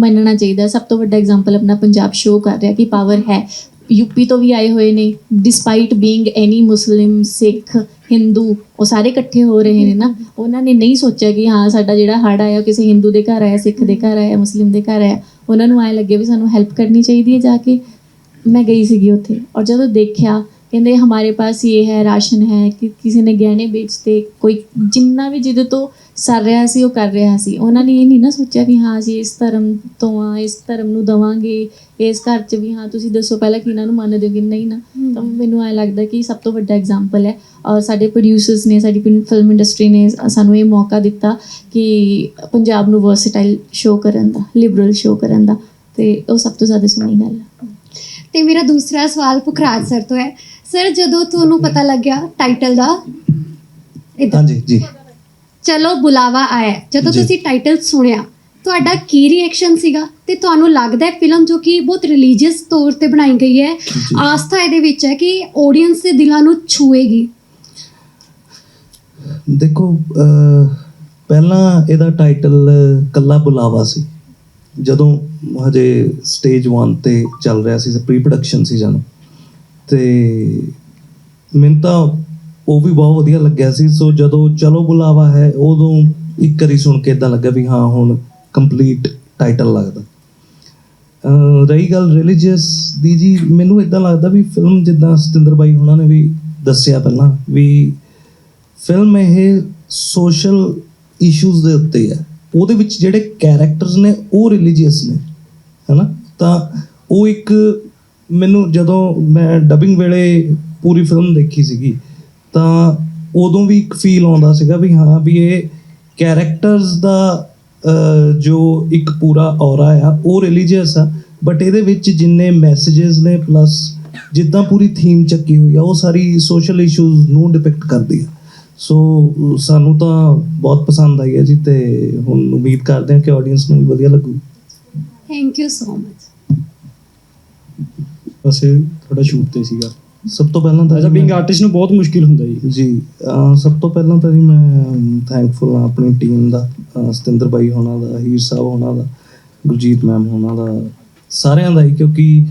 Speaker 1: ਮੰਨਣਾ ਚਾਹੀਦਾ। ਸਭ ਤੋਂ ਵੱਡਾ ਐਗਜ਼ਾਮਪਲ ਆਪਣਾ ਪੰਜਾਬ ਸ਼ੋ ਕਰ ਰਿਹਾ ਕਿ ਪਾਵਰ ਹੈ। ਯੂਪੀ ਤੋਂ ਵੀ ਆਏ ਹੋਏ ਨੇ despite being any Muslim Sikh Hindu ਉਹ ਸਾਰੇ ਇਕੱਠੇ ਹੋ ਰਹੇ ਨੇ ਨਾ, ਉਹਨਾਂ ਨੇ ਨਹੀਂ ਸੋਚਿਆ ਕਿ ਹਾਂ, ਸਾਡਾ ਜਿਹੜਾ ਹੜ ਆਇਆ ਕਿਸੇ ਹਿੰਦੂ ਦੇ ਘਰ ਆਇਆ ਸਿੱਖ ਦੇ ਘਰ ਆਇਆ ਮੁਸਲਿਮ ਦੇ ਘਰ ਆਇਆ। ਉਹਨਾਂ ਨੂੰ ਐ ਲੱਗੇ ਵੀ ਸਾਨੂੰ ਹੈਲਪ ਕਰਨੀ ਚਾਹੀਦੀ ਹੈ ਜਾ ਕੇ। ਮੈਂ ਗਈ ਸੀਗੀ ਉੱਥੇ ਔਰ ਜਦੋਂ ਦੇਖਿਆ, ਕਹਿੰਦੇ ਹਮਾਰੇ ਪਾਸ ਇਹ ਹੈ, ਰਾਸ਼ਨ ਹੈ, ਕਿ ਕਿਸੇ ਨੇ ਗਹਿਣੇ ਵੇਚਤੇ, ਕੋਈ ਜਿੰਨਾ ਵੀ ਜਿਹਦੇ ਤੋਂ ਸਰ ਰਿਹਾ ਸੀ, ਉਹ ਕਰ ਰਿਹਾ ਸੀ। ਉਹਨਾਂ ਨੇ ਇਹ ਨਹੀਂ ਨਾ ਸੋਚਿਆ ਕਿ ਹਾਂ ਜੀ ਇਸ ਧਰਮ ਤੋਂ ਆ, ਇਸ ਧਰਮ ਨੂੰ ਦਵਾਂਗੇ ਇਸ ਘਰ 'ਚ ਵੀ ਹਾਂ ਤੁਸੀਂ ਦੱਸੋ ਪਹਿਲਾਂ ਕਿ ਇਹਨਾਂ ਨੂੰ ਮੰਨਦੇ ਹੋ ਕਿ ਨਹੀਂ ਨਾ? ਤਾਂ ਮੈਨੂੰ ਐ ਲੱਗਦਾ ਕਿ ਸਭ ਤੋਂ ਵੱਡਾ ਐਗਜ਼ਾਮਪਲ ਹੈ ਔਰ ਸਾਡੇ ਪ੍ਰੋਡਿਊਸਰਸ ਨੇ ਸਾਡੀ ਫਿਲਮ ਇੰਡਸਟਰੀ ਨੇ ਸਾਨੂੰ ਇਹ ਮੌਕਾ ਦਿੱਤਾ ਕਿ ਪੰਜਾਬ ਨੂੰ ਵਰਸਟਾਈਲ ਸ਼ੋਅ ਕਰਨ ਦਾ ਲਿਬਰਲ ਸ਼ੋਅ ਕਰਨ ਦਾ ਤੇ ਉਹ ਸਭ ਤੋਂ ਜ਼ਿਆਦਾ ਸੋਹਣੀ ਗੱਲ ਹੈ
Speaker 8: ਤੇ ਮੇਰਾ ਦੂਸਰਾ ਸਵਾਲ ਪੁਖਰਾਜ ਸਰ ਤੋਂ ਹੈ। ਸਰ ਜਦੋਂ ਤੁਹਾਨੂੰ ਪਤਾ ਲੱਗਿਆ ਟਾਈਟਲ ਦਾ
Speaker 3: ਹਾਂਜੀ ਜੀ।
Speaker 8: ਚਲੋ ਬੁਲਾਵਾ ਆਇਆ। ਜਦੋਂ। ਤੁਸੀਂ ਟਾਈਟਲ ਸੁਣਿਆ ਤੁਹਾਡਾ ਕੀ ਰਿਐਕਸ਼ਨ ਸੀਗਾ? ਤੇ ਤੁਹਾਨੂੰ ਲੱਗਦਾ ਹੈ ਫਿਲਮ ਜੋ ਕਿ ਬਹੁਤ ਰਿਲੀਜੀਅਸ ਤੌਰ ਤੇ ਬਣਾਈ ਗਈ ਹੈ ਆਸਥਾ ਇਹਦੇ ਵਿੱਚ ਹੈ ਕਿ ਆਡੀਅנס ਦੇ ਦਿਲਾਂ ਨੂੰ ਛੂਏਗੀ?
Speaker 3: ਦੇਖੋ ਅਹ, ਪਹਿਲਾਂ ਇਹਦਾ ਟਾਈਟਲ ਕੱਲਾ ਬੁਲਾਵਾ ਸੀ। ਜਦੋਂ ਹਜੇ ਸਟੇਜ 1 ਤੇ ਚੱਲ ਰਿਹਾ ਸੀ ਪ੍ਰੀ ਪ੍ਰੋਡਕਸ਼ਨ ਸੀ ਜਦੋਂ ਤੇ ਮੈਨੂੰ ਤਾਂ ਉਹ ਵੀ ਬਹੁਤ ਵਧੀਆ ਲੱਗਿਆ ਸੀ। ਸੋ ਜਦੋਂ ਚਲੋ ਬੁਲਾਵਾ ਹੈ ਉਦੋਂ ਇੱਕ ਵਾਰੀ ਸੁਣ ਕੇ ਇਦਾਂ ਲੱਗਾ ਵੀ ਹਾਂ ਹੁਣ ਕੰਪਲੀਟ ਟਾਈਟਲ ਲੱਗਦਾ। ਰਹੀ ਗੱਲ ਰਿਲੀਜੀਅਸ ਦੀ ਜੀ, ਮੈਨੂੰ ਇਦਾਂ ਲੱਗਦਾ ਵੀ ਫਿਲਮ ਜਿੱਦਾਂ ਸਤਿੰਦਰ ਬਾਈ ਉਹਨਾਂ ਨੇ ਵੀ ਦੱਸਿਆ ਪਹਿਲਾਂ ਵੀ ਫਿਲਮ ਇਹ ਸੋਸ਼ਲ ਇਸ਼ੂਜ਼ ਦੇ ਉੱਤੇ ਹੈ। ਉਹਦੇ ਵਿੱਚ ਜਿਹੜੇ ਕੈਰੈਕਟਰਸ ਨੇ, ਉਹ ਰਿਲੀਜੀਅਸ ਨੇ, ਹੈਨਾ? ਤਾਂ ਉਹ ਇੱਕ ਮੈਨੂੰ ਜਦੋਂ ਮੈਂ ਡਬਿੰਗ ਵੇਲੇ ਪੂਰੀ ਫਿਲਮ ਦੇਖੀ ਸੀਗੀ, ਤਾਂ ਉਦੋਂ ਵੀ ਇੱਕ ਫੀਲ ਆਉਂਦਾ ਸੀਗਾ ਵੀ ਹਾਂ, ਵੀ ਇਹ ਕੈਰੈਕਟਰਸ ਦਾ ਜੋ ਇੱਕ ਪੂਰਾ ਔਰਾ ਆ ਉਹ ਰਿਲੀਜੀਅਸ ਆ ਬਟ ਇਹਦੇ ਵਿੱਚ ਜਿੰਨੇ ਮੈਸੇजेस ਨੇ ਪਲੱਸ ਜਿੱਦਾਂ ਪੂਰੀ ਥੀਮ ਚੱਕੀ ਹੋਈ ਆ ਉਹ ਸਾਰੀ ਸੋਸ਼ਲ ਇਸ਼ੂਜ਼ ਨੂੰ ਡਿਪਿਕਟ ਕਰਦੀ ਆ। ਸੋ ਸਾਨੂੰ ਤਾਂ ਬਹੁਤ ਪਸੰਦ ਆਈ ਹੈ ਜੀ ਤੇ ਹੁਣ ਉਮੀਦ ਕਰਦੇ ਹਾਂ ਕਿ ਆਡੀਅנס ਨੂੰ ਵੀ ਵਧੀਆ ਲੱਗੂ।
Speaker 8: ਥੈਂਕ ਯੂ ਸੋ ਮਚ
Speaker 9: ਬਸ ਇਹ ਥੋੜਾ ਸ਼ੂਟ ਤੇ ਸੀਗਾ।
Speaker 3: ਸਭ ਤੋਂ ਪਹਿਲਾਂ ਤਾਂ
Speaker 9: ਐਜ਼ ਅ ਆਰਟਿਸਟ ਨੂੰ ਬਹੁਤ ਮੁਸ਼ਕਿਲ ਹੁੰਦਾ ਜੀ।
Speaker 3: ਜੀ ਸਭ ਤੋਂ ਪਹਿਲਾਂ ਤਾਂ ਜੀ ਮੈਂ ਥੈਂਕਫੁਲ ਹਾਂ ਆਪਣੀ ਟੀਮ ਦਾ ਸਤਿੰਦਰ ਬਾਈ ਹੋਣਾ ਦਾ ਹੀਰ ਸਾਹਿਬ ਹੋਣਾ ਦਾ ਗੁਰਜੀਤ ਮੈਮ ਹੋਣਾ ਦਾ ਸਾਰਿਆਂ ਦਾ ਹੀ ਕਿਉਂਕਿ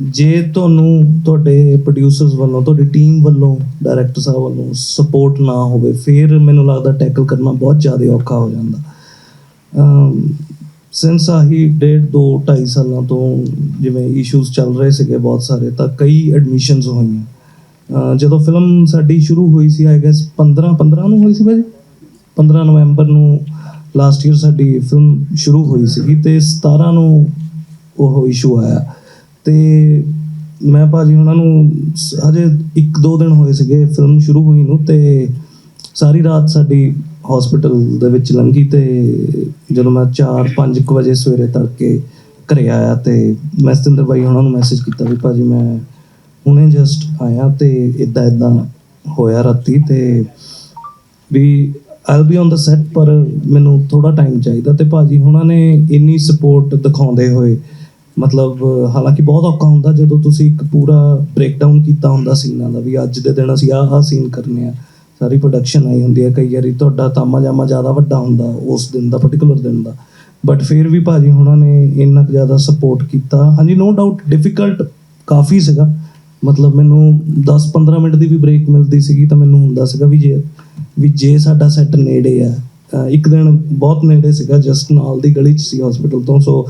Speaker 3: ਜੇ ਤੁਹਾਨੂੰ ਤੁਹਾਡੇ ਪ੍ਰੋਡਿਊਸਰਸ ਵੱਲੋਂ ਤੁਹਾਡੀ ਟੀਮ ਵੱਲੋਂ ਡਾਇਰੈਕਟਰ ਸਾਹਿਬ ਵੱਲੋਂ ਸਪੋਰਟ ਨਾ ਹੋਵੇ ਫਿਰ ਮੈਨੂੰ ਲੱਗਦਾ ਟੈਕਲ ਕਰਨਾ ਬਹੁਤ ਜ਼ਿਆਦਾ ਔਖਾ ਹੋ ਜਾਂਦਾ। ਸਿੰਸ ਆਹੀ ਡੇਢ ਦੋ, ਢਾਈ ਸਾਲਾਂ ਤੋਂ ਜਿਵੇਂ ਇਸ਼ੂਜ਼ ਚੱਲ ਰਹੇ ਸੀਗੇ ਬਹੁਤ ਸਾਰੇ, ਤਾਂ ਕਈ ਐਡਮਿਸ਼ਨਸ ਹੋਈਆਂ। ਜਦੋਂ ਫਿਲਮ ਸਾਡੀ ਸ਼ੁਰੂ ਹੋਈ ਸੀ ਆਈ ਗੈਸ 15 15 ਨੂੰ ਹੋਈ ਸੀ ਭਾਜੀ? 15 ਨਵੰਬਰ ਨੂੰ ਲਾਸਟ ਈਅਰ ਸਾਡੀ ਫਿਲਮ ਸ਼ੁਰੂ ਹੋਈ ਸੀਗੀ ਤੇ 17 ਨੂੰ ਉਹ ਇਸ਼ੂ ਆਇਆ। ਤੇ ਮੈਂ ਭਾਜੀ ਉਹਨਾਂ ਨੂੰ ਸ- ਹਜੇ 1-2 ਦਿਨ ਹੋਏ ਸੀਗੇ ਫਿਲਮ ਸ਼ੁਰੂ ਹੋਈ ਨੂੰ ਤੇ ਸਾਰੀ ਰਾਤ ਸਾਡੀ ਹਸਪੀਟਲ ਦੇ ਵਿੱਚ ਲੰਘੀ ਤੇ ਜਦੋਂ ਮੈਂ 4-5 ਵਜੇ ਸਵੇਰੇ ਤੜਕੇ ਘਰੇ ਆਇਆ ਤੇ ਮੈਂ ਸਤਿੰਦਰ ਬਾਈ ਉਹਨਾਂ ਨੂੰ ਮੈਸੇਜ ਕੀਤਾ ਵੀ ਭਾਜੀ ਮੈਂ ਹੁਣੇ ਜਸਟ ਆਇਆ ਤੇ ਇਦਾਂ ਇਦਾਂ ਹੋਇਆ ਰਾਤੀ ਤੇ ਵੀ I'll be on the set ਪਰ ਮੈਨੂੰ ਥੋੜਾ ਟਾਈਮ ਚਾਹੀਦਾ ਤੇ ਭਾਜੀ ਉਹਨਾਂ ਨੇ ਇੰਨੀ ਸਪੋਰਟ ਦਿਖਾਉਂਦੇ ਹੋਏ ਮਤਲਬ ਹਾਲਾਂਕਿ ਬਹੁਤ ਔਖਾ ਹੁੰਦਾ ਜਦੋਂ ਤੁਸੀਂ ਇੱਕ ਪੂਰਾ ਬ੍ਰੇਕਡਾਊਨ ਕੀਤਾ ਹੁੰਦਾ ਸੀਨਾਂ ਦਾ ਵੀ ਅੱਜ ਦੇ ਦਿਨ ਅਸੀਂ ਆਹ ਆਹ ਸੀਨ ਕਰਨੇ ਆ। ਸਾਰੀ ਪ੍ਰੋਡਕਸ਼ਨ ਆਈ ਹੁੰਦੀ ਹੈ, ਕਈ ਵਾਰੀ ਤੁਹਾਡਾ ਤਾਮਾ ਜਾਮਾ ਜ਼ਿਆਦਾ ਵੱਡਾ ਹੁੰਦਾ ਉਸ ਦਿਨ ਦਾ ਪਾਰਟਿਕੂਲਰ ਦਿਨ ਦਾ। ਬਟ ਫਿਰ ਵੀ ਭਾਜੀ ਉਹਨਾਂ ਨੇ ਇੰਨਾ ਜ਼ਿਆਦਾ ਸਪੋਰਟ ਕੀਤਾ। ਹਾਂਜੀ ਨੋ ਡਾਊਟ ਡਿਫਿਕਲਟ ਕਾਫੀ ਸੀਗਾ। ਮਤਲਬ ਮੈਨੂੰ 10-15 ਮਿੰਟ ਦੀ ਵੀ ਬ੍ਰੇਕ ਮਿਲਦੀ ਸੀਗੀ ਤਾਂ ਮੈਨੂੰ ਹੁੰਦਾ ਸੀਗਾ ਵੀ ਜੇ ਵੀ ਜੇ ਸਾਡਾ ਸੈੱਟ ਨੇੜੇ ਆ ਇੱਕ ਦਿਨ ਬਹੁਤ ਨੇੜੇ ਸੀਗਾ ਜਸਟ ਨਾਲ ਦੀ ਗਲੀ 'ਚ ਸੀ ਹਸਪੀਟਲ ਤੋਂ ਸੋ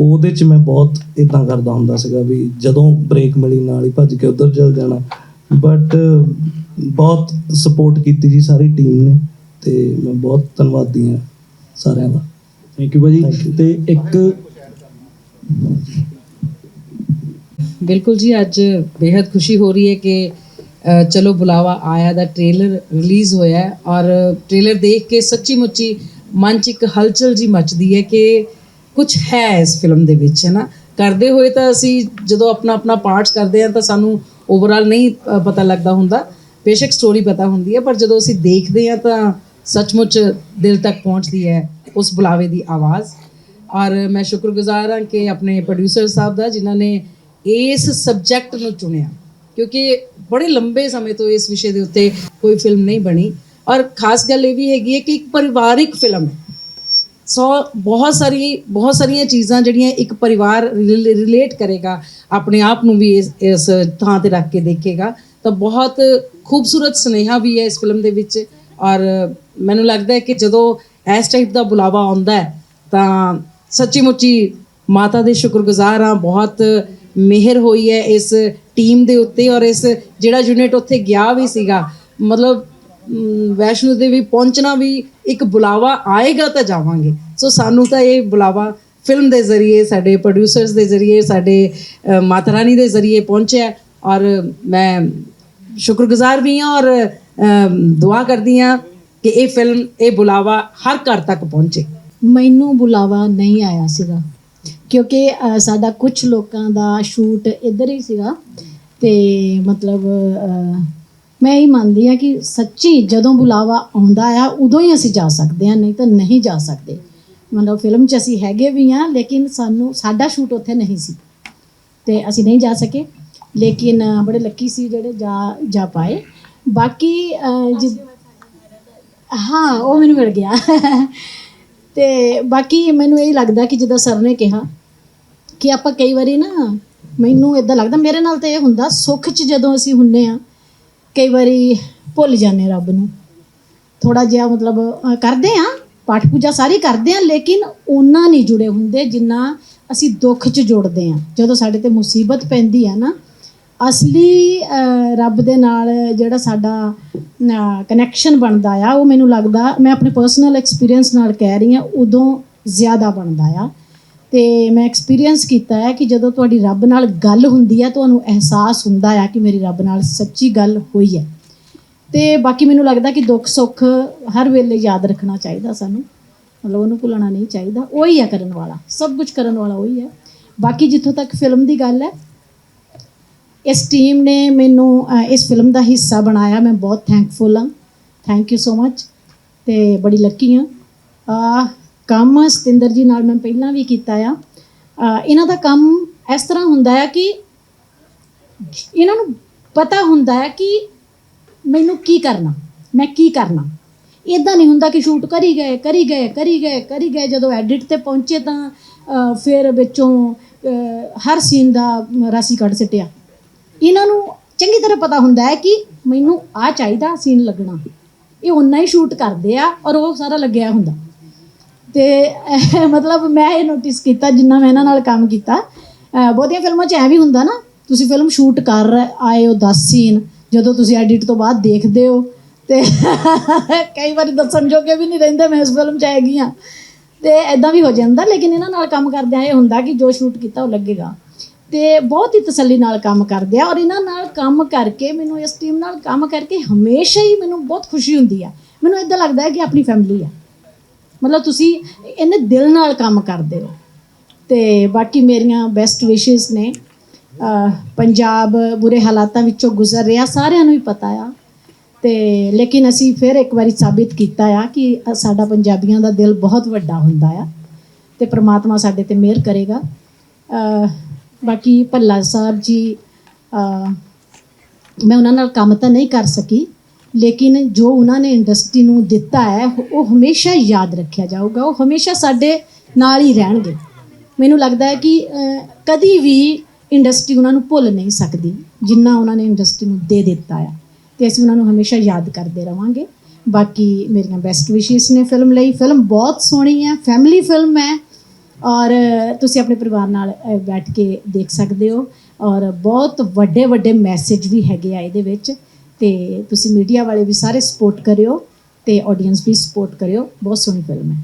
Speaker 3: ਉਹਦੇ 'ਚ ਮੈਂ ਬਹੁਤ ਇਦਾਂ ਕਰਦਾ ਹੁੰਦਾ ਸੀਗਾ ਵੀ ਜਦੋਂ ਬ੍ਰੇਕ ਮਿਲੀ ਨਾਲ ਹੀ ਭੱਜ ਕੇ ਉੱਧਰ ਚਲ ਜਾਣਾ। ਬਟ ਬਹੁਤ ਸਪੋਰਟ ਕੀਤੀ ਜੀ ਸਾਰੀ ਟੀਮ ਨੇ ਤੇ ਮੈਂ ਬਹੁਤ ਧੰਨਵਾਦੀ ਹਾਂ ਸਾਰਿਆਂ ਦਾ।
Speaker 9: ਥੈਂਕ ਯੂ ਭਾਜੀ. ਤੇ ਇੱਕ
Speaker 10: ਬਿਲਕੁਲ ਜੀ ਅੱਜ ਬੇहद ਖੁਸ਼ੀ ਹੋ ਰਹੀ ਹੈ ਕਿ ਅ, ਚਲੋ ਬੁਲਾਵਾ ਆਇਆ ਦਾ ਟ੍ਰੇਲਰ ਰਿਲੀਜ਼ ਹੋਇਆ ਹੈ ਔਰ ਟ੍ਰੇਲਰ ਦੇਖ ਕੇ ਸੱਚੀ ਮੁੱਚੀ ਮਨ 'ਚ ਇੱਕ ਹਲਚਲ ਜੀ ਮਚਦੀ ਹੈ ਕਿ ਕੁਝ ਹੈ ਇਸ ਫਿਲਮ ਦੇ ਵਿੱਚ ਹੈ ਨਾ? ਕਰਦੇ ਹੋਏ ਤਾਂ ਅਸੀਂ ਜਦੋਂ ਆਪਣਾ ਆਪਣਾ ਪਾਰਟਸ ਕਰਦੇ ਹਾਂ ਤਾਂ ਸਾਨੂੰ ਓਵਰਆਲ ਨਹੀਂ ਪਤਾ ਲੱਗਦਾ ਹੁੰਦਾ। ਬੇਸ਼ੱਕ ਸਟੋਰੀ ਪਤਾ ਹੁੰਦੀ ਹੈ, ਪਰ ਜਦੋਂ ਅਸੀਂ ਦੇਖਦੇ ਹਾਂ ਤਾਂ ਸੱਚਮੁੱਚ ਦਿਲ ਤੱਕ ਪਹੁੰਚਦੀ ਹੈ ਉਸ ਬੁਲਾਵੇ ਦੀ ਆਵਾਜ਼। ਔਰ ਮੈਂ ਸ਼ੁਕਰਗੁਜ਼ਾਰ ਹਾਂ ਕਿ ਆਪਣੇ ਪ੍ਰੋਡਿਊਸਰ ਸਾਹਿਬ ਦਾ, ਜਿਨ੍ਹਾਂ ਨੇ ਇਸ ਸਬਜੈਕਟ ਨੂੰ ਚੁਣਿਆ। ਕਿਉਂਕਿ ਬੜੇ ਲੰਬੇ ਸਮੇਂ ਤੋਂ ਇਸ ਵਿਸ਼ੇ ਦੇ ਉੱਤੇ ਕੋਈ ਫਿਲਮ ਨਹੀਂ ਬਣੀ। ਔਰ ਖਾਸ ਗੱਲ ਇਹ ਵੀ ਹੈਗੀ ਹੈ ਕਿ ਇੱਕ ਪਰਿਵਾਰਿਕ ਫਿਲਮ ਹੈ। ਸੋ ਬਹੁਤ ਸਾਰੀ, ਬਹੁਤ ਸਾਰੀਆਂ ਚੀਜ਼ਾਂ ਜਿਹੜੀਆਂ ਇੱਕ ਪਰਿਵਾਰ ਰਿਲੇਟ ਕਰੇਗਾ, ਆਪਣੇ ਆਪ ਨੂੰ ਵੀ ਇਸ ਇਸ ਥਾਂ ਤੇ ਰੱਖ ਕੇ ਦੇਖੇਗਾ, ਤਾਂ ਬਹੁਤ ਖੂਬਸੂਰਤ ਸੁਨੇਹਾ ਵੀ ਹੈ ਇਸ ਫਿਲਮ ਦੇ ਵਿੱਚ। ਔਰ ਮੈਨੂੰ ਲੱਗਦਾ ਹੈ ਕਿ ਜਦੋਂ ਇਸ ਟਾਈਪ ਦਾ ਬੁਲਾਵਾ ਆਉਂਦਾ ਹੈ, ਤਾਂ ਸੱਚੀ ਮੁੱਚੀ ਮਾਤਾ ਦੇ ਸ਼ੁਕਰਗੁਜ਼ਾਰ ਹਾਂ, ਬਹੁਤ ਮਿਹਰ ਹੋਈ ਹੈ ਇਸ ਟੀਮ ਦੇ ਉੱਤੇ ਔਰ ਇਸ ਜਿਹੜਾ ਯੂਨਿਟ ਉੱਥੇ ਗਿਆ ਵੀ ਸੀਗਾ। ਮਤਲਬ ਵੈਸ਼ਨੋ ਦੇਵੀ ਪਹੁੰਚਣਾ ਵੀ ਇੱਕ ਬੁਲਾਵਾ ਆਏਗਾ ਤਾਂ ਜਾਵਾਂਗੇ। ਸੋ ਸਾਨੂੰ ਤਾਂ ਇਹ ਬੁਲਾਵਾ ਫਿਲਮ ਦੇ ਜ਼ਰੀਏ ਸਾਡੇ ਪ੍ਰੋਡਿਊਸਰਸ ਦੇ ਜ਼ਰੀਏ ਸਾਡੇ ਅ, ਮਾਤਾ ਰਾਣੀ ਦੇ ਜ਼ਰੀਏ ਪਹੁੰਚਿਆ ਔਰ ਮੈਂ ਸ਼ੁਕਰਗੁਜ਼ਾਰ ਵੀ ਹਾਂ ਔਰ ਦੁਆ ਕਰਦੀ ਹਾਂ ਕਿ ਇਹ ਫਿਲਮ ਇਹ ਬੁਲਾਵਾ ਹਰ ਘਰ ਤੱਕ ਪਹੁੰਚੇ।
Speaker 11: ਮੈਨੂੰ ਬੁਲਾਵਾ ਨਹੀਂ ਆਇਆ ਸੀਗਾ ਕਿਉਂਕਿ ਸਾਡਾ ਕੁਝ ਲੋਕਾਂ ਦਾ ਸ਼ੂਟ ਇੱਧਰ ਹੀ ਸੀਗਾ। ਤੇ ਮਤਲਬ ਮੈਂ ਇਹ ਮੰਨਦੀ ਆ ਕਿ ਸੱਚੀ ਜਦੋਂ ਬੁਲਾਵਾ ਆਉਂਦਾ ਆ ਉਦੋਂ ਹੀ ਅਸੀਂ ਜਾ ਸਕਦੇ ਆ ਨਹੀਂ ਤਾਂ ਨਹੀਂ ਜਾ ਸਕਦੇ। ਮਤਲਬ ਫਿਲਮ 'ਚ ਅਸੀਂ ਹੈਗੇ ਵੀ ਆ ਲੇਕਿਨ ਸਾਨੂੰ ਸਾਡਾ ਸ਼ੂਟ ਉੱਥੇ ਨਹੀਂ ਸੀ। ਤੇ ਅਸੀਂ ਨਹੀਂ ਜਾ ਸਕੇ। ਲੇਕਿਨ ਬੜੇ ਲੱਕੀ ਸੀ ਜਿਹੜੇ ਜਾ ਜਾ ਪਾਏ। ਬਾਕੀ ਅ, ਹਾਂ ਉਹ ਮੈਨੂੰ ਮਿਲ ਗਿਆ। ਤੇ ਬਾਕੀ ਮੈਨੂੰ ਇਹ ਲੱਗਦਾ ਕਿ ਜਿੱਦਾਂ ਸਰ ਨੇ ਕਿਹਾ ਕਿ ਆਪਾਂ ਕਈ ਵਾਰੀ ਨਾ ਮੈਨੂੰ ਇਦਾਂ ਲੱਗਦਾ ਮੇਰੇ ਨਾਲ ਤਾਂ ਇਹ ਹੁੰਦਾ ਸੁੱਖ 'ਚ ਜਦੋਂ ਅਸੀਂ ਹੁੰਨੇ ਆ ਕਈ ਵਾਰੀ ਭੁੱਲ ਜਾਂਦੇ ਰੱਬ ਨੂੰ। ਥੋੜਾ ਜਿਹਾ ਮਤਲਬ ਕਰਦੇ ਆ ਪਾਠ ਪੂਜਾ ਸਾਰੀ ਕਰਦੇ ਆ ਲੇਕਿਨ ਉਹਨਾਂ ਨਹੀਂ ਜੁੜੇ ਹੁੰਦੇ ਜਿੰਨਾ ਅਸੀਂ ਦੁੱਖ 'ਚ ਜੁੜਦੇ ਆ ਜਦੋਂ ਸਾਡੇ ਤੇ ਮੁਸੀਬਤ ਪੈਂਦੀ ਆ ਨਾ, ਅਸਲੀ ਰੱਬ ਦੇ ਨਾਲ ਜਿਹੜਾ ਸਾਡਾ ਕਨੈਕਸ਼ਨ ਬਣਦਾ ਆ, ਉਹ ਮੈਨੂੰ ਲੱਗਦਾ, ਮੈਂ ਆਪਣੇ ਪਰਸਨਲ ਐਕਸਪੀਰੀਅੰਸ ਨਾਲ ਕਹਿ ਰਹੀ ਆ ਉਦੋਂ ਜ਼ਿਆਦਾ ਬਣਦਾ ਆ। ਤੇ ਮੈਂ ਐਕਸਪੀਰੀਅੰਸ ਕੀਤਾ ਹੈ ਕਿ ਜਦੋਂ ਤੁਹਾਡੀ ਰੱਬ ਨਾਲ ਗੱਲ ਹੁੰਦੀ ਹੈ, ਤੁਹਾਨੂੰ ਅਹਿਸਾਸ ਹੁੰਦਾ ਆ ਕਿ ਮੇਰੀ ਰੱਬ ਨਾਲ ਸੱਚੀ ਗੱਲ ਹੋਈ ਹੈ। ਤੇ ਬਾਕੀ ਮੈਨੂੰ ਲੱਗਦਾ ਕਿ ਦੁੱਖ ਸੁੱਖ ਹਰ ਵੇਲੇ ਯਾਦ ਰੱਖਣਾ ਚਾਹੀਦਾ ਸਾਨੂੰ। ਮਤਲਬ ਉਹਨੂੰ ਭੁੱਲਣਾ ਨਹੀਂ ਚਾਹੀਦਾ। ਉਹੀ ਹੀ ਆ ਕਰਨ ਵਾਲਾ। ਸਭ ਕੁਝ ਕਰਨ ਵਾਲਾ ਉਹੀ ਹੈ। ਬਾਕੀ ਜਿੱਥੋਂ ਤੱਕ ਫਿਲਮ ਦੀ ਗੱਲ ਹੈ, ਇਸ ਟੀਮ ਨੇ ਮੈਨੂੰ ਇਸ ਫਿਲਮ ਦਾ ਹਿੱਸਾ ਬਣਾਇਆ। ਮੈਂ ਬਹੁਤ ਥੈਂਕਫੁਲ ਹਾਂ। ਥੈਂਕ ਯੂ ਸੋ ਮੱਚ ਤੇ ਬੜੀ ਲੱਕੀ ਹਾਂ। ਆ ਕੰਮ ਸਤਿੰਦਰ ਜੀ ਨਾਲ ਮੈਂ ਪਹਿਲਾਂ ਵੀ ਕੀਤਾ ਆ। ਇਹਨਾਂ ਦਾ ਕੰਮ ਇਸ ਤਰ੍ਹਾਂ ਹੁੰਦਾ ਹੈ ਕਿ ਇਹਨਾਂ ਨੂੰ ਪਤਾ ਹੁੰਦਾ ਹੈ ਕਿ ਮੈਨੂੰ ਕੀ ਕਰਨਾ, ਮੈਂ ਕੀ ਕਰਨਾ। ਇਦਾਂ ਨਹੀਂ ਹੁੰਦਾ ਕਿ ਸ਼ੂਟ ਕਰੀ ਗਏ ਕਰੀ ਗਏ ਕਰੀ ਗਏ ਕਰੀ ਗਏ। ਜਦੋਂ ਐਡਿਟ ਤੇ ਪਹੁੰਚੇ ਤਾਂ ਫਿਰ ਵਿੱਚੋਂ ਹਰ ਸੀਨ ਦਾ ਰਾਸੀ ਕੱਢ ਸਿੱਟਿਆ। ਇਹਨਾਂ ਨੂੰ ਚੰਗੀ ਤਰ੍ਹਾਂ ਪਤਾ ਹੁੰਦਾ ਹੈ ਕਿ ਮੈਨੂੰ ਆ ਚਾਹੀਦਾ ਸੀਨ ਲੱਗਣਾ। ਇਹ ਓਨਾ ਹੀ ਸ਼ੂਟ ਕਰਦੇ ਆ ਔਰ ਉਹ ਸਾਰਾ ਲੱਗਿਆ ਹੁੰਦਾ। ਤੇ ਮਤਲਬ ਮੈਂ ਇਹ ਨੋਟਿਸ ਕੀਤਾ, ਜਿੰਨਾ ਮੈਂ ਇਹਨਾਂ ਨਾਲ ਕੰਮ ਕੀਤਾ ਬਹੁਤੀਆਂ ਫਿਲਮਾਂ 'ਚ ਐ ਵੀ ਹੁੰਦਾ ਨਾ, ਤੁਸੀਂ ਫਿਲਮ ਸ਼ੂਟ ਕਰ ਆਏ ਹੋ 10 ਸੀਨ ਜਦੋਂ ਤੁਸੀਂ ਐਡਿਟ ਤੋਂ ਬਾਅਦ ਦੇਖਦੇ ਹੋ, ਤੇ ਕਈ ਵਾਰੀ ਦੱਸਣ ਜੋਗੇ ਵੀ ਨਹੀਂ ਰਹਿੰਦੇ, ਮੈਂ ਇਸ ਫਿਲਮ 'ਚ ਹੈਗੀ ਆ ਤੇ ਐਦਾਂ ਵੀ ਹੋ ਜਾਂਦਾ, ਲੇਕਿਨ ਇਹਨਾਂ ਨਾਲ ਕੰਮ ਕਰਦਿਆਂ ਇਹ ਹੁੰਦਾ ਕਿ ਜੋ ਸ਼ੂਟ ਕੀਤਾ, ਉਹ ਲੱਗੇਗਾ। ਤੇ ਬਹੁਤ ਹੀ ਤਸੱਲੀ ਨਾਲ ਕੰਮ ਕਰਦੇ ਆ, ਔਰ ਇਹਨਾਂ ਨਾਲ ਕੰਮ ਕਰਕੇ ਮੈਨੂੰ ਇਸ ਟੀਮ ਨਾਲ ਕੰਮ ਕਰਕੇ ਹਮੇਸ਼ਾ ਹੀ ਮੈਨੂੰ ਬਹੁਤ ਖੁਸ਼ੀ ਹੁੰਦੀ ਆ। ਮੈਨੂੰ ਇਦਾਂ ਲੱਗਦਾ ਹੈ ਕਿ ਆਪਣੀ ਫੈਮਿਲੀ ਆ। ਮਤਲਬ ਤੁਸੀਂ ਇਹਨੇ ਦਿਲ ਨਾਲ ਕੰਮ ਕਰਦੇ ਹੋ। ਤੇ ਬਾਕੀ ਮੇਰੀਆਂ ਬੈਸਟ ਵਿਸ਼ੇਸ ਨੇ। ਪੰਜਾਬ ਬੁਰੇ ਹਾਲਾਤਾਂ ਵਿੱਚੋਂ ਗੁਜ਼ਰ ਰਿਹਾ, ਸਾਰਿਆਂ ਨੂੰ ਹੀ ਪਤਾ ਆ। ਤੇ ਲੇਕਿਨ ਅਸੀਂ ਫਿਰ ਇੱਕ ਵਾਰੀ ਸਾਬਿਤ ਕੀਤਾ ਆ ਕਿ ਸਾਡਾ ਪੰਜਾਬੀਆਂ ਦਾ ਦਿਲ ਬਹੁਤ ਵੱਡਾ ਹੁੰਦਾ ਆ ਤੇ ਪ੍ਰਮਾਤਮਾ ਸਾਡੇ ਤੇ ਮਿਹਰ ਕਰੇਗਾ। ਬਾਕੀ ਭੱਲਾ ਸਾਹਿਬ ਜੀ ਮੈਂ ਉਹਨਾਂ ਨਾਲ ਕੰਮ ਤਾਂ ਨਹੀਂ ਕਰ ਸਕੀ ਲੇਕਿਨ ਜੋ ਉਹਨਾਂ ਨੇ ਇੰਡਸਟਰੀ ਨੂੰ ਦਿੱਤਾ ਹੈ ਉਹ ਹਮੇਸ਼ਾ ਯਾਦ ਰੱਖਿਆ ਜਾਊਗਾ। ਉਹ ਹਮੇਸ਼ਾ ਸਾਡੇ ਨਾਲ ਹੀ ਰਹਿਣਗੇ। ਮੈਨੂੰ ਲੱਗਦਾ ਹੈ ਕਿ ਅਹ, ਕਦੀ ਵੀ ਇੰਡਸਟਰੀ ਉਹਨਾਂ ਨੂੰ ਭੁੱਲ ਨਹੀਂ ਸਕਦੀ ਜਿੰਨਾ ਉਹਨਾਂ ਨੇ ਇੰਡਸਟਰੀ ਨੂੰ ਦੇ ਦਿੱਤਾ ਹੈ ਤੇ ਅਸੀਂ ਉਹਨਾਂ ਨੂੰ ਹਮੇਸ਼ਾ ਯਾਦ ਕਰਦੇ ਰਵਾਂਗੇ। ਬਾਕੀ ਮੇਰੀਆਂ ਬੈਸਟ ਵਿਸ਼ੇਸ ਨੇ ਫਿਲਮ ਲਈ। ਫਿਲਮ ਬਹੁਤ ਸੋਹਣੀ ਹੈ ਫੈਮਿਲੀ ਫਿਲਮ ਹੈ। ਔਰ ਤੁਸੀਂ ਆਪਣੇ ਪਰਿਵਾਰ ਨਾਲ ਬੈਠ ਕੇ ਦੇਖ ਸਕਦੇ ਹੋ। ਔਰ ਬਹੁਤ ਵੱਡੇ ਵੱਡੇ ਮੈਸੇਜ ਵੀ ਹੈਗੇ ਆ ਇਹਦੇ ਵਿੱਚ। ਤੇ ਤੁਸੀਂ ਮੀਡੀਆ ਵਾਲੇ ਵੀ ਸਾਰੇ ਸਪੋਰਟ ਕਰਿਓ ਤੇ ਆਡੀਅנס ਵੀ ਸਪੋਰਟ ਕਰਿਓ। ਬਹੁਤ ਸੋਹਣੀ ਫਿਲਮ ਹੈ।